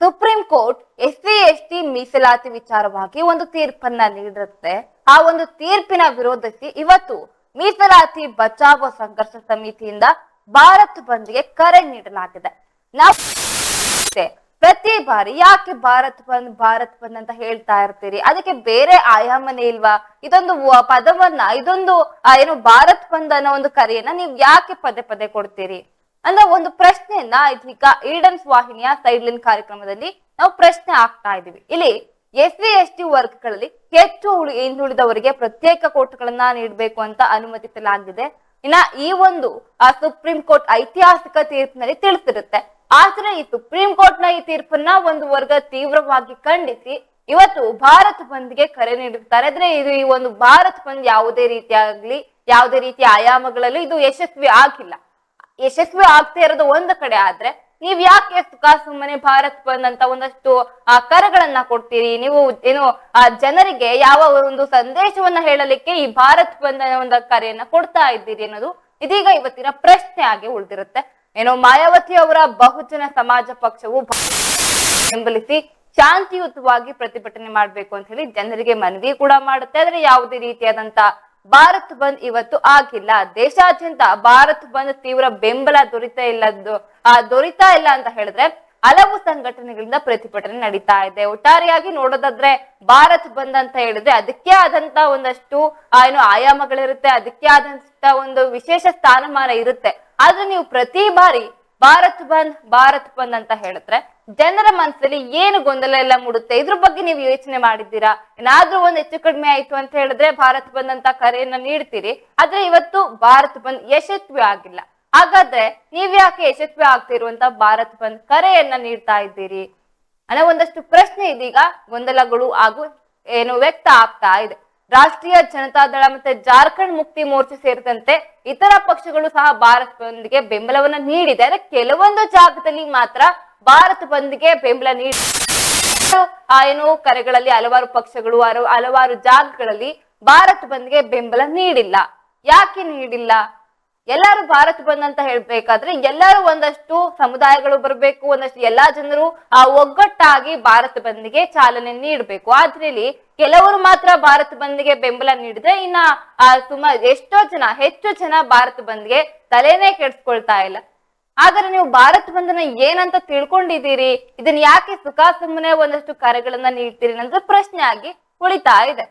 Supreme Court S C S T ಮೀಸಲಾತಿ ವಿಚಾರವಾಗಿ ಒಂದು ತೀರ್ಪನ್ನ ನೀಡಿರುತ್ತೆ. ಆ ಒಂದು ತೀರ್ಪಿನ ವಿರೋಧಿಸಿ ಇವತ್ತು ಮೀಸಲಾತಿ ಬಚಾವೋ ಸಂಘರ್ಷ ಸಮಿತಿಯಿಂದ ಭಾರತ್ ಬಂದ್ಗೆ ಕರೆ ನೀಡಲಾಗಿದೆ. ನಾವು ಪ್ರತಿ ಬಾರಿ ಯಾಕೆ ಭಾರತ್ ಬಂದ್ ಭಾರತ್ ಬಂದ್ ಅಂತ ಹೇಳ್ತಾ ಇರ್ತೀರಿ? ಅದಕ್ಕೆ ಬೇರೆ ಆಯಾಮನೇ ಇಲ್ವಾ? ಇದೊಂದು ಪದವನ್ನ, ಇದೊಂದು ಏನು ಭಾರತ್ ಬಂದ್ ಅನ್ನೋ ಒಂದು ಕರೆಯನ್ನ ನೀವು ಯಾಕೆ ಪದೇ ಪದೇ ಕೊಡ್ತೀರಿ? ಅಂದ್ರೆ ಒಂದು ಪ್ರಶ್ನೆಯನ್ನ ಇದೀಗ ಈಡನ್ಸ್ ವಾಹಿನಿಯ ಸೈಡ್ಲೈನ್ ಕಾರ್ಯಕ್ರಮದಲ್ಲಿ ನಾವು ಪ್ರಶ್ನೆ ಆಗ್ತಾ ಇದೀವಿ ಇಲ್ಲಿ ಎಸ್ ಸಿ ಎಸ್ ಟಿ ವರ್ಗಗಳಲ್ಲಿ ಹೆಚ್ಚು ಉಳಿ ಹಿಂದುಳಿದವರಿಗೆ ಪ್ರತ್ಯೇಕ ಕೋರ್ಟ್ಗಳನ್ನ ನೀಡಬೇಕು ಅಂತ ಅನುಮತಿಸಲಾಗಿದೆ. ಇನ್ನ ಈ ಒಂದು, ಆ ಸುಪ್ರೀಂ ಕೋರ್ಟ್ ಐತಿಹಾಸಿಕ ತೀರ್ಪಿನಲ್ಲಿ ತಿಳಿಸಿರುತ್ತೆ. ಆದ್ರೆ ಈ ಸುಪ್ರೀಂ ಕೋರ್ಟ್ನ ಈ ತೀರ್ಪನ್ನ ಒಂದು ವರ್ಗ ತೀವ್ರವಾಗಿ ಖಂಡಿಸಿ ಇವತ್ತು ಭಾರತ್ ಬಂದ್ಗೆ ಕರೆ ನೀಡಿರ್ತಾರೆ. ಅಂದ್ರೆ ಇದು ಈ ಒಂದು ಭಾರತ್ ಬಂದ್ ಯಾವುದೇ ರೀತಿಯಾಗ್ಲಿ, ಯಾವುದೇ ರೀತಿಯ ಆಯಾಮಗಳಲ್ಲಿ ಇದು ಯಶಸ್ವಿ ಆಗಿಲ್ಲ. ಯಶಸ್ವಿ ಆಗ್ತಾ ಇರೋದು ಒಂದು ಕಡೆ ಆದ್ರೆ ನೀವ್ ಯಾಕೆ ಸುಮ್ಮನೆ ಭಾರತ್ ಬಂದ್ ಅಂತ ಒಂದಷ್ಟು ಆ ಕರೆಗಳನ್ನ ಕೊಡ್ತೀರಿ? ನೀವು ಏನು, ಆ ಜನರಿಗೆ ಯಾವ ಒಂದು ಸಂದೇಶವನ್ನ ಹೇಳಲಿಕ್ಕೆ ಈ ಭಾರತ್ ಬಂದ್ ಒಂದು ಕರೆಯನ್ನ ಕೊಡ್ತಾ ಇದ್ದೀರಿ ಅನ್ನೋದು ಇದೀಗ ಇವತ್ತಿನ ಪ್ರಶ್ನೆ ಆಗಿ ಉಳಿದಿರುತ್ತೆ. ಏನೋ, ಮಾಯಾವತಿ ಅವರ ಬಹುಜನ ಸಮಾಜ ಪಕ್ಷವು ಬೆಂಬಲಿಸಿ ಶಾಂತಿಯುತವಾಗಿ ಪ್ರತಿಭಟನೆ ಮಾಡ್ಬೇಕು ಅಂತ ಹೇಳಿ ಜನರಿಗೆ ಮನವಿ ಕೂಡ ಮಾಡುತ್ತೆ. ಆದ್ರೆ ಯಾವುದೇ ರೀತಿಯಾದಂತ ಭಾರತ್ ಬಂದ್ ಇವತ್ತು ಆಗಿಲ್ಲ. ದೇಶಾದ್ಯಂತ ಭಾರತ್ ಬಂದ್ ತೀವ್ರ ಬೆಂಬಲ ದೊರೀತ ಇಲ್ಲದ್ದು ಆ, ದೊರೀತಾ ಇಲ್ಲ ಅಂತ ಹೇಳಿದ್ರೆ ಹಲವು ಸಂಘಟನೆಗಳಿಂದ ಪ್ರತಿಭಟನೆ ನಡೀತಾ ಇದೆ. ಒಟ್ಟಾರೆಯಾಗಿ ನೋಡೋದಾದ್ರೆ ಭಾರತ್ ಬಂದ್ ಅಂತ ಹೇಳಿದ್ರೆ ಅದಕ್ಕೆ ಆದಂತ ಒಂದಷ್ಟು ಏನು ಆಯಾಮಗಳಿರುತ್ತೆ. ಅದಕ್ಕೆ ಆದಂತ ಒಂದು ವಿಶೇಷ ಸ್ಥಾನಮಾನ ಇರುತ್ತೆ. ಆದ್ರೆ ನೀವು ಪ್ರತಿ ಬಾರಿ ಭಾರತ್ ಬಂದ್ ಭಾರತ್ ಬಂದ್ ಅಂತ ಹೇಳಿದ್ರೆ ಜನರ ಮನಸ್ಸಲ್ಲಿ ಏನು ಗೊಂದಲ ಎಲ್ಲ ಮೂಡುತ್ತೆ? ಇದ್ರ ಬಗ್ಗೆ ನೀವು ಯೋಚನೆ ಮಾಡಿದ್ದೀರಾ? ಏನಾದ್ರೂ ಒಂದು ಹೆಚ್ಚು ಕಡಿಮೆ ಆಯ್ತು ಅಂತ ಹೇಳಿದ್ರೆ ಭಾರತ್ ಬಂದ್ ಅಂತ ಕರೆಯನ್ನ ನೀಡ್ತೀರಿ. ಆದ್ರೆ ಇವತ್ತು ಭಾರತ್ ಬಂದ್ ಯಶಸ್ವಿ ಆಗಿಲ್ಲ. ಹಾಗಾದ್ರೆ ನೀವ್ ಯಾಕೆ ಯಶಸ್ವಿ ಆಗ್ತಿರುವಂತ ಭಾರತ್ ಬಂದ್ ಕರೆಯನ್ನ ನೀಡ್ತಾ ಇದ್ದೀರಿ? ಅನ್ನೋ ಒಂದಷ್ಟು ಪ್ರಶ್ನೆ ಇದೀಗ ಗೊಂದಲಗಳು ಹಾಗೂ ಏನು ವ್ಯಕ್ತ ಆಗ್ತಾ ಇದೆ. ರಾಷ್ಟ್ರೀಯ ಜನತಾ ದಳ ಮತ್ತೆ ಜಾರ್ಖಂಡ್ ಮುಕ್ತಿ ಮೋರ್ಚೆ ಸೇರಿದಂತೆ ಇತರ ಪಕ್ಷಗಳು ಸಹ ಭಾರತ್ ಬಂದ್ಗೆ ಬೆಂಬಲವನ್ನ ನೀಡಿದೆ. ಆದ್ರೆ ಕೆಲವೊಂದು ಜಾಗದಲ್ಲಿ ಮಾತ್ರ ಭಾರತ್ ಬಂದ್ಗೆ ಬೆಂಬಲ ನೀಡಿ ಆ ಏನು ಕರೆಗಳಲ್ಲಿ ಹಲವಾರು ಪಕ್ಷಗಳು ಹಲವು- ಹಲವಾರು ಜಾಗಗಳಲ್ಲಿ ಭಾರತ್ ಬಂದ್ಗೆ ಬೆಂಬಲ ನೀಡಿಲ್ಲ. ಯಾಕೆ ನೀಡಿಲ್ಲ? ಎಲ್ಲರೂ ಭಾರತ್ ಬಂದ್ ಅಂತ ಹೇಳ್ಬೇಕಾದ್ರೆ ಎಲ್ಲರೂ ಒಂದಷ್ಟು ಸಮುದಾಯಗಳು ಬರಬೇಕು, ಒಂದಷ್ಟು ಎಲ್ಲಾ ಜನರು ಆ ಒಗ್ಗಟ್ಟಾಗಿ ಭಾರತ್ ಬಂದ್ಗೆ ಚಾಲನೆ ನೀಡಬೇಕು. ಆದ್ರಲ್ಲಿ ಕೆಲವರು ಮಾತ್ರ ಭಾರತ್ ಬಂದ್ಗೆ ಬೆಂಬಲ ನೀಡಿದ್ರೆ ಇನ್ನ ಆ ಸುಮಾರು ಎಷ್ಟೋ ಜನ, ಹೆಚ್ಚು ಜನ ಭಾರತ್ ಬಂದ್ಗೆ ತಲೆನೇ ಕೆಡ್ಸ್ಕೊಳ್ತಾ ಇಲ್ಲ. ಆದ್ರೆ ನೀವು ಭಾರತ್ ಬಂಧನ ಏನಂತ ತಿಳ್ಕೊಂಡಿದ್ದೀರಿ? ಇದನ್ನ ಯಾಕೆ ಸುಖ ಸುಮ್ಮನೆ ಒಂದಷ್ಟು ಕರೆಗಳನ್ನ ನೀಡ್ತೀರಿ ಅನ್ನೋದು ಪ್ರಶ್ನೆ ಆಗಿ ಉಳಿತಾ ಇದೆ.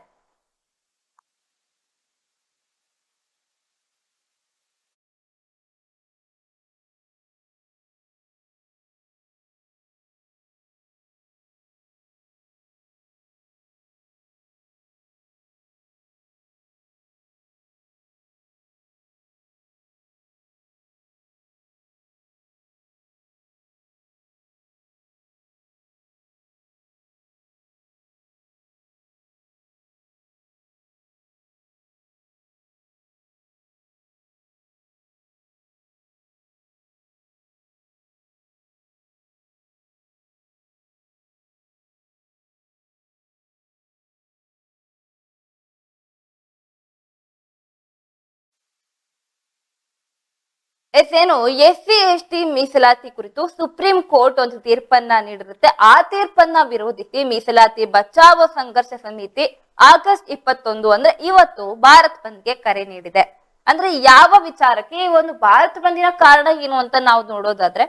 ಎಸ್ ಏನು ಎಸ್ ಸಿ ಎಸ್ ಟಿ ಮೀಸಲಾತಿ ಕುರಿತು ಸುಪ್ರೀಂ ಕೋರ್ಟ್ ಒಂದು ತೀರ್ಪನ್ನ ನೀಡಿರುತ್ತೆ. ಆ ತೀರ್ಪನ್ನ ವಿರೋಧಿಸಿ ಮೀಸಲಾತಿ ಬಚಾವೋ ಸಂಘರ್ಷ ಸಮಿತಿ ಆಗಸ್ಟ್ ಇಪ್ಪತ್ತೊಂದು ಅಂದ್ರೆ ಇವತ್ತು ಭಾರತ್ ಬಂದ್ಗೆ ಕರೆ ನೀಡಿದೆ. ಅಂದ್ರೆ ಯಾವ ವಿಚಾರಕ್ಕೆ ಈ ಒಂದು ಭಾರತ್ ಬಂದಿನ ಕಾರಣ ಏನು ಅಂತ ನಾವು ನೋಡೋದಾದ್ರೆ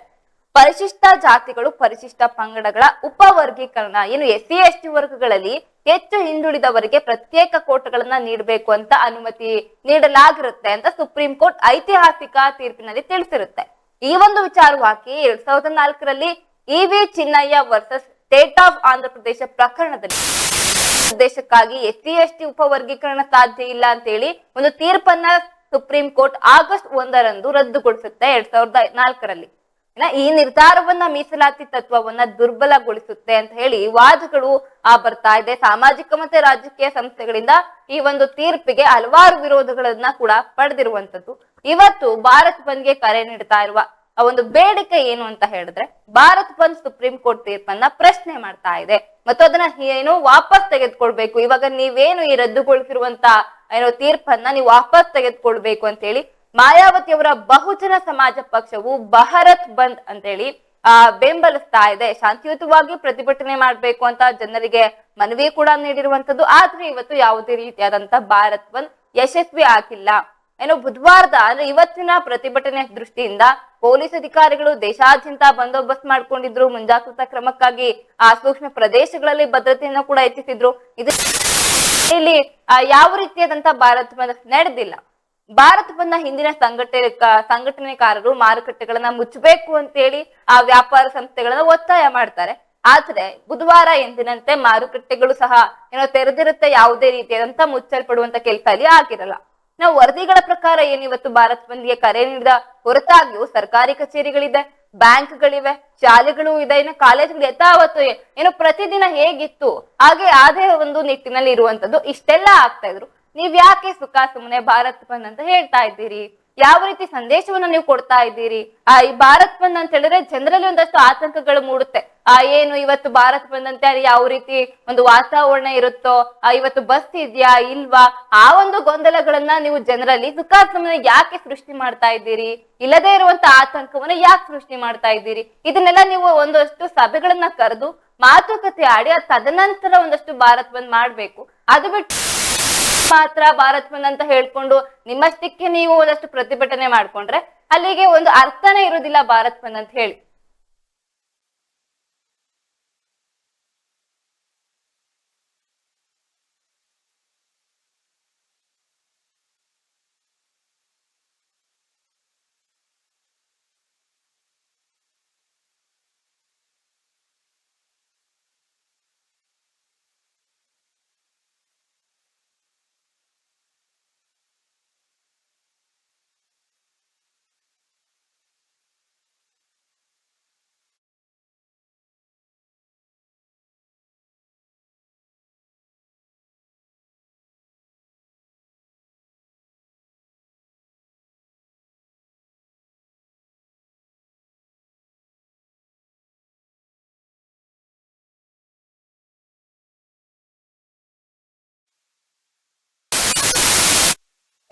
ಪರಿಶಿಷ್ಟ ಜಾತಿಗಳು, ಪರಿಶಿಷ್ಟ ಪಂಗಡಗಳ ಉಪವರ್ಗೀಕರಣ. ಏನು ಎಸ್ ಸಿ ಎಸ್ ಟಿ ವರ್ಗಗಳಲ್ಲಿ ಹೆಚ್ಚು ಹಿಂದುಳಿದವರಿಗೆ ಪ್ರತ್ಯೇಕ ಕೋರ್ಟ್ಗಳನ್ನ ನೀಡಬೇಕು ಅಂತ ಅನುಮತಿ ನೀಡಲಾಗಿರುತ್ತೆ ಅಂತ ಸುಪ್ರೀಂ ಕೋರ್ಟ್ ಐತಿಹಾಸಿಕ ತೀರ್ಪಿನಲ್ಲಿ ತಿಳಿಸಿರುತ್ತೆ. ಈ ಒಂದು ವಿಚಾರವಾಗಿ ಎರಡ್ ಸಾವಿರದ ನಾಲ್ಕರಲ್ಲಿ E V Chinnaiah versus State of Andhra Pradesh ಪ್ರಕರಣದಲ್ಲಿ ಉದ್ದೇಶಕ್ಕಾಗಿ ಎಸ್ ಸಿ ಎಸ್ ಟಿ ಉಪವರ್ಗೀಕರಣ ಸಾಧ್ಯ ಇಲ್ಲ ಅಂತ ಹೇಳಿ ಒಂದು ತೀರ್ಪನ್ನ ಸುಪ್ರೀಂ ಕೋರ್ಟ್ ಆಗಸ್ಟ್ ಒಂದರಂದು ರದ್ದುಗೊಳಿಸುತ್ತೆ ಎರಡ್ ಸಾವಿರದ ನಾಲ್ಕರಲ್ಲಿ. ಈ ನಿರ್ಧಾರವನ್ನ ಮೀಸಲಾತಿ ತತ್ವವನ್ನ ದುರ್ಬಲಗೊಳಿಸುತ್ತೆ ಅಂತ ಹೇಳಿ ವಾದಗಳು ಆ ಬರ್ತಾ ಇದೆ. ಸಾಮಾಜಿಕ ಮತ್ತೆ ರಾಜಕೀಯ ಸಂಸ್ಥೆಗಳಿಂದ ಈ ಒಂದು ತೀರ್ಪಿಗೆ ಹಲವಾರು ವಿರೋಧಗಳನ್ನ ಕೂಡ ಪಡೆದಿರುವಂತದ್ದು ಇವತ್ತು ಭಾರತ್ ಬಂದ್ಗೆ ಕರೆ ನೀಡ್ತಾ ಇರುವ ಆ ಒಂದು ಬೇಡಿಕೆ ಏನು ಅಂತ ಹೇಳಿದ್ರೆ, ಭಾರತ್ ಬಂದ್ ಸುಪ್ರೀಂ ಕೋರ್ಟ್ ತೀರ್ಪನ್ನ ಪ್ರಶ್ನೆ ಮಾಡ್ತಾ ಇದೆ. ಮತ್ತು ಅದನ್ನ ಏನು ವಾಪಸ್ ತೆಗೆದುಕೊಳ್ಬೇಕು. ಇವಾಗ ನೀವೇನು ಈ ರದ್ದುಗೊಳಿಸಿರುವಂತ ಏನೋ ತೀರ್ಪನ್ನ ನೀವು ವಾಪಸ್ ತೆಗೆದುಕೊಳ್ಬೇಕು ಅಂತ ಹೇಳಿ ಮಾಯಾವತಿ ಅವರ ಬಹುಜನ ಸಮಾಜ ಪಕ್ಷವು ಭಾರತ್ ಬಂದ್ ಅಂತೇಳಿ, ಆ, ಬೆಂಬಲಿಸ್ತಾ ಇದೆ. ಶಾಂತಿಯುತವಾಗಿ ಪ್ರತಿಭಟನೆ ಮಾಡ್ಬೇಕು ಅಂತ ಜನರಿಗೆ ಮನವಿ ಕೂಡ ನೀಡಿರುವಂತದ್ದು ಆದ್ರೆ ಇವತ್ತು ಯಾವುದೇ ರೀತಿಯಾದಂತ ಭಾರತ್ ಬಂದ್ ಯಶಸ್ವಿ ಆಗಿಲ್ಲ. ಏನು ಬುಧವಾರದ, ಅಂದ್ರೆ ಇವತ್ತಿನ ಪ್ರತಿಭಟನೆ ದೃಷ್ಟಿಯಿಂದ ಪೊಲೀಸ್ ಅಧಿಕಾರಿಗಳು ದೇಶಾದ್ಯಂತ ಬಂದೋಬಸ್ತ್ ಮಾಡ್ಕೊಂಡಿದ್ರು. ಮುಂಜಾಗ್ರತಾ ಕ್ರಮಕ್ಕಾಗಿ, ಆ, ಸೂಕ್ಷ್ಮ ಪ್ರದೇಶಗಳಲ್ಲಿ ಭದ್ರತೆಯನ್ನು ಕೂಡ ಹೆಚ್ಚಿಸಿದ್ರು. ಇದು ಇಲ್ಲಿ ಯಾವ ರೀತಿಯಾದಂತ ಭಾರತ್ ಬಂದ್ ನಡೆದಿಲ್ಲ. ಭಾರತ್ ಬಂದ ಹಿಂದಿನ ಸಂಘಟನೆ ಸಂಘಟನೆಕಾರರು ಮಾರುಕಟ್ಟೆಗಳನ್ನ ಮುಚ್ಚಬೇಕು ಅಂತೇಳಿ ಆ ವ್ಯಾಪಾರ ಸಂಸ್ಥೆಗಳನ್ನ ಒತ್ತಾಯ ಮಾಡ್ತಾರೆ. ಆದ್ರೆ ಬುಧವಾರ ಎಂದಿನಂತೆ ಮಾರುಕಟ್ಟೆಗಳು ಸಹ ಏನೋ ತೆರೆದಿರುತ್ತೆ ಯಾವುದೇ ರೀತಿಯಾದಂತ ಮುಚ್ಚಲ್ಪಡುವಂತ ಕೆಲಸ ಅಲ್ಲಿ ಆಗಿರಲ್ಲ. ನಾವು ವರದಿಗಳ ಪ್ರಕಾರ ಏನಿವತ್ತು ಭಾರತ್ ಬಂದ್ಗೆ ಕರೆ ನೀಡಿದ ಹೊರತಾಗಿಯೂ ಸರ್ಕಾರಿ ಕಚೇರಿಗಳಿದೆ, ಬ್ಯಾಂಕ್ಗಳಿವೆ, ಶಾಲೆಗಳು ಇದೆ, ಇನ್ನು ಕಾಲೇಜ್ಗಳು ಯಥಾವತ್ತು ಏನೋ ಪ್ರತಿದಿನ ಹೇಗಿತ್ತು, ಹಾಗೆ ಅದೇ ಒಂದು ನಿಟ್ಟಿನಲ್ಲಿ ಇರುವಂತದ್ದು ಇಷ್ಟೆಲ್ಲ ಆಗ್ತಾ ಇದ್ರು. ನೀವ್ ಯಾಕೆ ಸುಖ ಸುಮ್ಮನೆ ಭಾರತ್ ಬಂದ್ ಅಂತ ಹೇಳ್ತಾ ಇದ್ದೀರಿ? ಯಾವ ರೀತಿ ಸಂದೇಶವನ್ನ ನೀವು ಕೊಡ್ತಾ ಇದ್ದೀರಿ? ಆ ಈ ಭಾರತ್ ಬಂದ್ ಅಂತ ಹೇಳಿದ್ರೆ ಜನರಲ್ಲಿ ಒಂದಷ್ಟು ಆತಂಕಗಳು ಮೂಡುತ್ತೆ. ಆ ಏನು ಇವತ್ತು ಭಾರತ್ ಬಂದ್ ಅಂತ ಹೇಳಿ ಯಾವ ರೀತಿ ಒಂದು ವಾತಾವರಣ ಇರುತ್ತೋ, ಆ ಇವತ್ತು ಬಸ್ ಇದೆಯಾ, ಇಲ್ವಾ, ಆ ಒಂದು ಗೊಂದಲಗಳನ್ನ ನೀವು ಜನರಲ್ಲಿ ಸುಮ್ಮನೆ ಯಾಕೆ ಸೃಷ್ಟಿ ಮಾಡ್ತಾ ಇದ್ದೀರಿ? ಇಲ್ಲದೇ ಇರುವಂತ ಆತಂಕವನ್ನ ಯಾಕೆ ಸೃಷ್ಟಿ ಮಾಡ್ತಾ ಇದ್ದೀರಿ? ಇದನ್ನೆಲ್ಲ ನೀವು ಒಂದಷ್ಟು ಸಭೆಗಳನ್ನ ಕರೆದು ಮಾತುಕತೆ ಆಡಿ ತದನಂತರ ಒಂದಷ್ಟು ಭಾರತ್ ಬಂದ್ ಮಾಡ್ಬೇಕು. ಅದು ಬಿಟ್ಟು ಮಾತ್ರ ಭಾರತ್ ಬಂದ್ ಅಂತ ಹೇಳ್ಕೊಂಡು ನಿಮ್ಮಷ್ಟಕ್ಕೆ ನೀವು ಒಂದಷ್ಟು ಪ್ರತಿಭಟನೆ ಮಾಡ್ಕೊಂಡ್ರೆ ಅಲ್ಲಿಗೆ ಒಂದು ಅರ್ಥನೇ ಇರುವುದಿಲ್ಲ ಭಾರತ್ ಬಂದ್ ಅಂತ ಹೇಳಿ.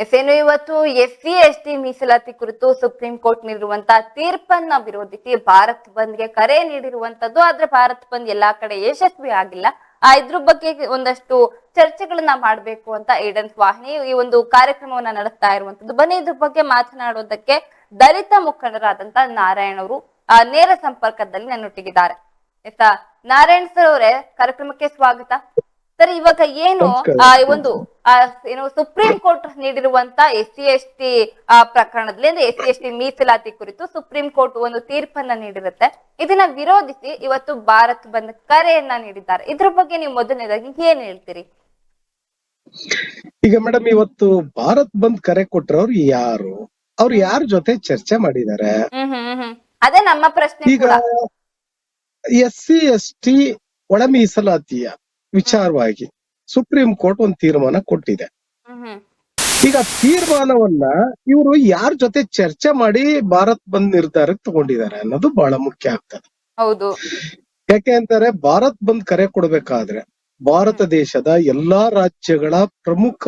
ಎಸ್ಎನು ಇವತ್ತು ಎಸ್ ಸಿ ಎಸ್ ಟಿ ಮೀಸಲಾತಿ ಕುರಿತು ಸುಪ್ರೀಂ ಕೋರ್ಟ್ ನೀಡಿರುವಂತಹ ತೀರ್ಪನ್ನ ವಿರೋಧಿಸಿ ಭಾರತ್ ಬಂದ್ಗೆ ಕರೆ ನೀಡಿರುವಂತದ್ದು. ಆದ್ರೆ ಭಾರತ್ ಬಂದ್ ಎಲ್ಲಾ ಕಡೆ ಯಶಸ್ವಿ ಆಗಿಲ್ಲ. ಆ ಇದ್ರ ಬಗ್ಗೆ ಒಂದಷ್ಟು ಚರ್ಚೆಗಳನ್ನ ಮಾಡಬೇಕು ಅಂತ ಏಡನ್ಸ್ ವಾಹಿನಿ ಈ ಒಂದು ಕಾರ್ಯಕ್ರಮವನ್ನ ನಡೆಸ್ತಾ ಇರುವಂತದ್ದು. ಬನ್ನಿ ಇದ್ರ ಬಗ್ಗೆ ಮಾತನಾಡೋದಕ್ಕೆ ದಲಿತ ಮುಖಂಡರಾದಂತ ನಾರಾಯಣ್ ಅವರು, ಆ ನೇರ ಸಂಪರ್ಕದಲ್ಲಿ ನನ್ನೊಟ್ಟಿಗಿದ್ದಾರೆ. ಆಯ್ತಾ ನಾರಾಯಣ್ ಸರ್ ಅವರೇ, ಕಾರ್ಯಕ್ರಮಕ್ಕೆ ಸ್ವಾಗತ. ಸರ್ ಇವಾಗ ಏನು ಒಂದು ಆ, ಏನು ಸುಪ್ರೀಂ ಕೋರ್ಟ್ ನೀಡಿರುವಂತ ಎಸ್ ಸಿ ಎಸ್ ಟಿ ಪ್ರಕರಣದಲ್ಲಿ ಅಂದ್ರೆ ಎಸ್ ಸಿ ಎಸ್ ಟಿ ಮೀಸಲಾತಿ ಕುರಿತು ಸುಪ್ರೀಂ ಕೋರ್ಟ್ ಒಂದು ತೀರ್ಪನ್ನ ನೀಡಿರುತ್ತೆ. ಇದನ್ನ ವಿರೋಧಿಸಿ ಇವತ್ತು ಭಾರತ್ ಬಂದ್ ಕರೆಯನ್ನ ನೀಡಿದ್ದಾರೆ. ಇದ್ರ ಬಗ್ಗೆ ನೀವು ಮೊದಲನೇದಾಗಿ ಏನ್ ಹೇಳ್ತೀರಿ? ಈಗ ಮೇಡಮ್ ಇವತ್ತು ಭಾರತ್ ಬಂದ್ ಕರೆ ಕೊಟ್ಟರವ್ರು ಯಾರು? ಅವ್ರು ಯಾರ ಜೊತೆ ಚರ್ಚೆ ಮಾಡಿದ್ದಾರೆ? ಅದೇ ನಮ್ಮ ಪ್ರಶ್ನೆ ಈಗ ಎಸ್ ಸಿ ಎಸ್ ಟಿ ಒಳ ಮೀಸಲಾತಿಯ ವಿಚಾರವಾಗಿ ಸುಪ್ರೀಂ ಕೋರ್ಟ್ ಒಂದು ತೀರ್ಮಾನ ಕೊಟ್ಟಿದೆ. ಈಗ ತೀರ್ಮಾನವನ್ನ ಇವರು ಯಾರ ಜೊತೆ ಚರ್ಚೆ ಮಾಡಿ ಭಾರತ್ ಬಂದ್ ನಿರ್ಧಾರಕ್ಕೆ ತಗೊಂಡಿದ್ದಾರೆ ಅನ್ನೋದು ಬಹಳ ಮುಖ್ಯ ಆಗ್ತದೆ. ಹೌದು. ಯಾಕೆ ಅಂತಾರೆ ಭಾರತ್ ಬಂದ್ ಕರೆ ಕೊಡ್ಬೇಕಾದ್ರೆ ಭಾರತ ದೇಶದ ಎಲ್ಲಾ ರಾಜ್ಯಗಳ ಪ್ರಮುಖ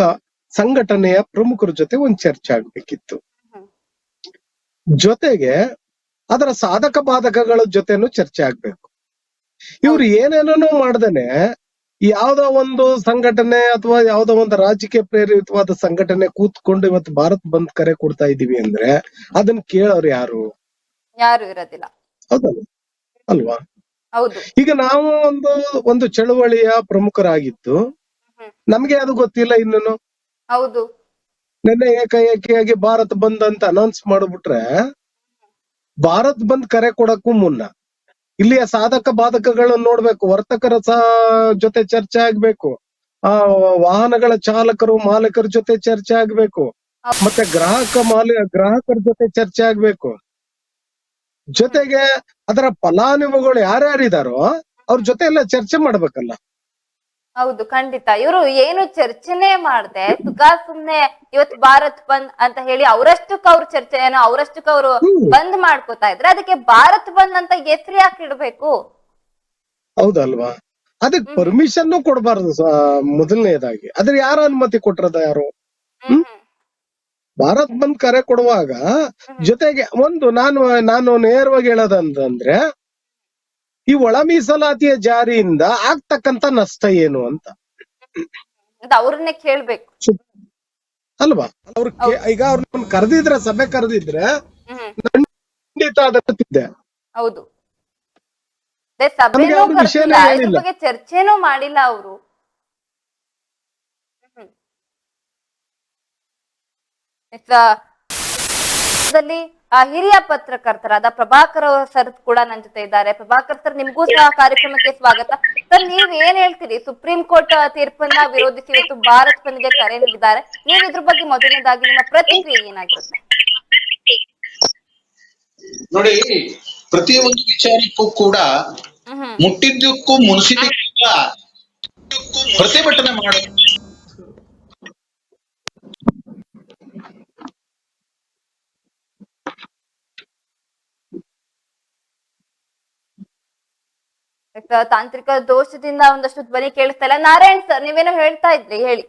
ಸಂಘಟನೆಯ ಪ್ರಮುಖರ ಜೊತೆ ಒಂದ್ ಚರ್ಚೆ ಆಗ್ಬೇಕಿತ್ತು. ಜೊತೆಗೆ ಅದರ ಸಾಧಕ ಬಾಧಕಗಳ ಜೊತೆನೂ ಚರ್ಚೆ ಆಗ್ಬೇಕು. ಇವ್ರು ಏನೇನೋ ಮಾಡ್ದೇನೆ ಯಾವ್ದೋ ಒಂದು ಸಂಘಟನೆ ಅಥವಾ ಯಾವ್ದೋ ಒಂದು ರಾಜಕೀಯ ಪ್ರೇರಿತವಾದ ಸಂಘಟನೆ ಕೂತ್ಕೊಂಡು ಇವತ್ತು ಭಾರತ್ ಬಂದ್ ಕರೆ ಕೊಡ್ತಾ ಇದೀವಿ ಅಂದ್ರೆ ಅದನ್ನ ಕೇಳೋರು ಯಾರು? ಯಾರು ಇರೋದಿಲ್ಲ. ಹೌದಲ್ಲ? ಅಲ್ವಾ? ಈಗ ನಾವು ಒಂದು ಒಂದು ಚಳುವಳಿಯ ಪ್ರಮುಖರಾಗಿದ್ದು ಹ್ಮ್. ನಮ್ಗೆ ಅದು ಗೊತ್ತಿಲ್ಲ ಇನ್ನೂ ಹೌದು. ನಿನ್ನೆ ಏಕಾಏಕಿಯಾಗಿ ಭಾರತ್ ಬಂದ್ ಅಂತ ಅನೌನ್ಸ್ ಮಾಡ್ಬಿಟ್ರೆ ಭಾರತ್ ಬಂದ್ ಕರೆ ಕೊಡಕ್ಕೂ ಮುನ್ನ ಇಲ್ಲಿಯ ಸಾಧಕ ಬಾಧಕಗಳನ್ನ ನೋಡ್ಬೇಕು ವರ್ತಕರ ಸಹ ಜೊತೆ ಚರ್ಚೆ ಆಗ್ಬೇಕು ಆ ವಾಹನಗಳ ಚಾಲಕರು ಮಾಲೀಕರ ಜೊತೆ ಚರ್ಚೆ ಆಗ್ಬೇಕು ಮತ್ತೆ ಗ್ರಾಹಕ ಮಾಲಿ ಗ್ರಾಹಕರ ಜೊತೆ ಚರ್ಚೆ ಆಗ್ಬೇಕು. ಜೊತೆಗೆ ಅದರ ಫಲಾನುಭವಿಗಳು ಯಾರ್ಯಾರಿದಾರೋ ಅವ್ರ ಜೊತೆ ಎಲ್ಲ ಚರ್ಚೆ ಮಾಡ್ಬೇಕಲ್ಲ. ಹೌದು ಖಂಡಿತ. ಇವರು ಏನು ಚರ್ಚೆನೆ ಮಾಡ್ದೆ. ತುಗಾ ಸುಮ್ನೆ ಇವತ್ತು ಭಾರತ್ ಬಂದ್ ಅಂತ ಹೇಳಿ ಅವರಷ್ಟಕ್ಕೆ ಅವ್ರ ಚರ್ಚೆ ಏನೋ ಅವರಷ್ಟಕ್ಕೆ ಅವರು ಬಂದ್ ಮಾಡ್ಕೋತಾ ಇದ್ರೆ ಅದಕ್ಕೆ ಭಾರತ್ ಬಂದ್ ಅಂತ ಹೆಸರು ಯಾಕೆ ಇಡ್ಬೇಕು? ಹೌದಲ್ವಾ? ಅದಕ್ಕೆ. ಪರ್ಮಿಷನ್ ಕೊಡಬಾರದು ಮೊದಲನೇದಾಗಿ. ಅದ್ರ ಯಾರ ಅನುಮತಿ ಕೊಟ್ರದ ಯಾರು. ಭಾರತ್ ಬಂದ್ ಕರೆ ಕೊಡುವಾಗ ಜೊತೆಗೆ ಒಂದು ನಾನು ನಾನು ನೇರವಾಗಿ ಹೇಳೋದಂತಂದ್ರೆ ಈ ಒಳ ಮೀಸಲಾತಿಯ ಜಾರಿಯಿಂದ ಆಗ್ತಕ್ಕಂತ ನಷ್ಟ ಏನು ಅಂತ? ಅವ್ರನ್ನೇ ಕೇಳ್ಬೇಕು. ಅಲ್ವಾ? ಅವ್ರ ಈಗ ಅವ್ರ ಕರೆದಿದ್ರೆ ಸಭೆ ಕರೆದಿದ್ರೆ ಖಂಡಿತ ಅದತ್ತಿದ್ದೆ ಹೌದು. ಚರ್ಚೆನೂ ಮಾಡಿಲ್ಲ ಅವರು. ಆ ಹಿರಿಯ ಪತ್ರಕರ್ತರಾದ ಪ್ರಭಾಕರ್ ಸರ್ ಕೂಡ ನನ್ನ ಜೊತೆ ಇದ್ದಾರೆ. ಪ್ರಭಾಕರ್ ಸರ್ ನಿಮ್ಗೂ ಸಹ ಕಾರ್ಯಕ್ರಮಕ್ಕೆ ಸ್ವಾಗತ. ಸರ್ ನೀವ್ ಏನ್ ಹೇಳ್ತೀರಿ? ಸುಪ್ರೀಂ ಕೋರ್ಟ್ ತೀರ್ಪನ್ನ ವಿರೋಧಿಸಿ ಇವತ್ತು ಭಾರತ್ ಬಂದ್ಗೆ ಕರೆ ನೀಡಿದ್ದಾರೆ. ನೀವ್ ಇದ್ರ ಬಗ್ಗೆ ಮೊದಲನೇದಾಗಿ ನಿಮ್ಮ ಪ್ರತಿಕ್ರಿಯೆ ಏನಾಗಿರುತ್ತೆ? ನೋಡಿ ಪ್ರತಿಯೊಂದು ವಿಚಾರಕ್ಕೂ ಕೂಡ ಮುಟ್ಟಿದ್ದಕ್ಕೂ ಮುನಿಸಿದ್ದಕ್ಕೂ ಪ್ರತಿಭಟನೆ ಮಾಡ ತಾಂತ್ರಿಕ ದೋಷದಿಂದ ಒಂದಷ್ಟು ಧ್ವನಿ ಕೇಳಿಸ್ತಾ ಇಲ್ಲ ನಾರಾಯಣ್ ಸರ್ ನೀವೇನೋ ಹೇಳ್ತಾ ಇದ್ರಿ ಹೇಳಿ.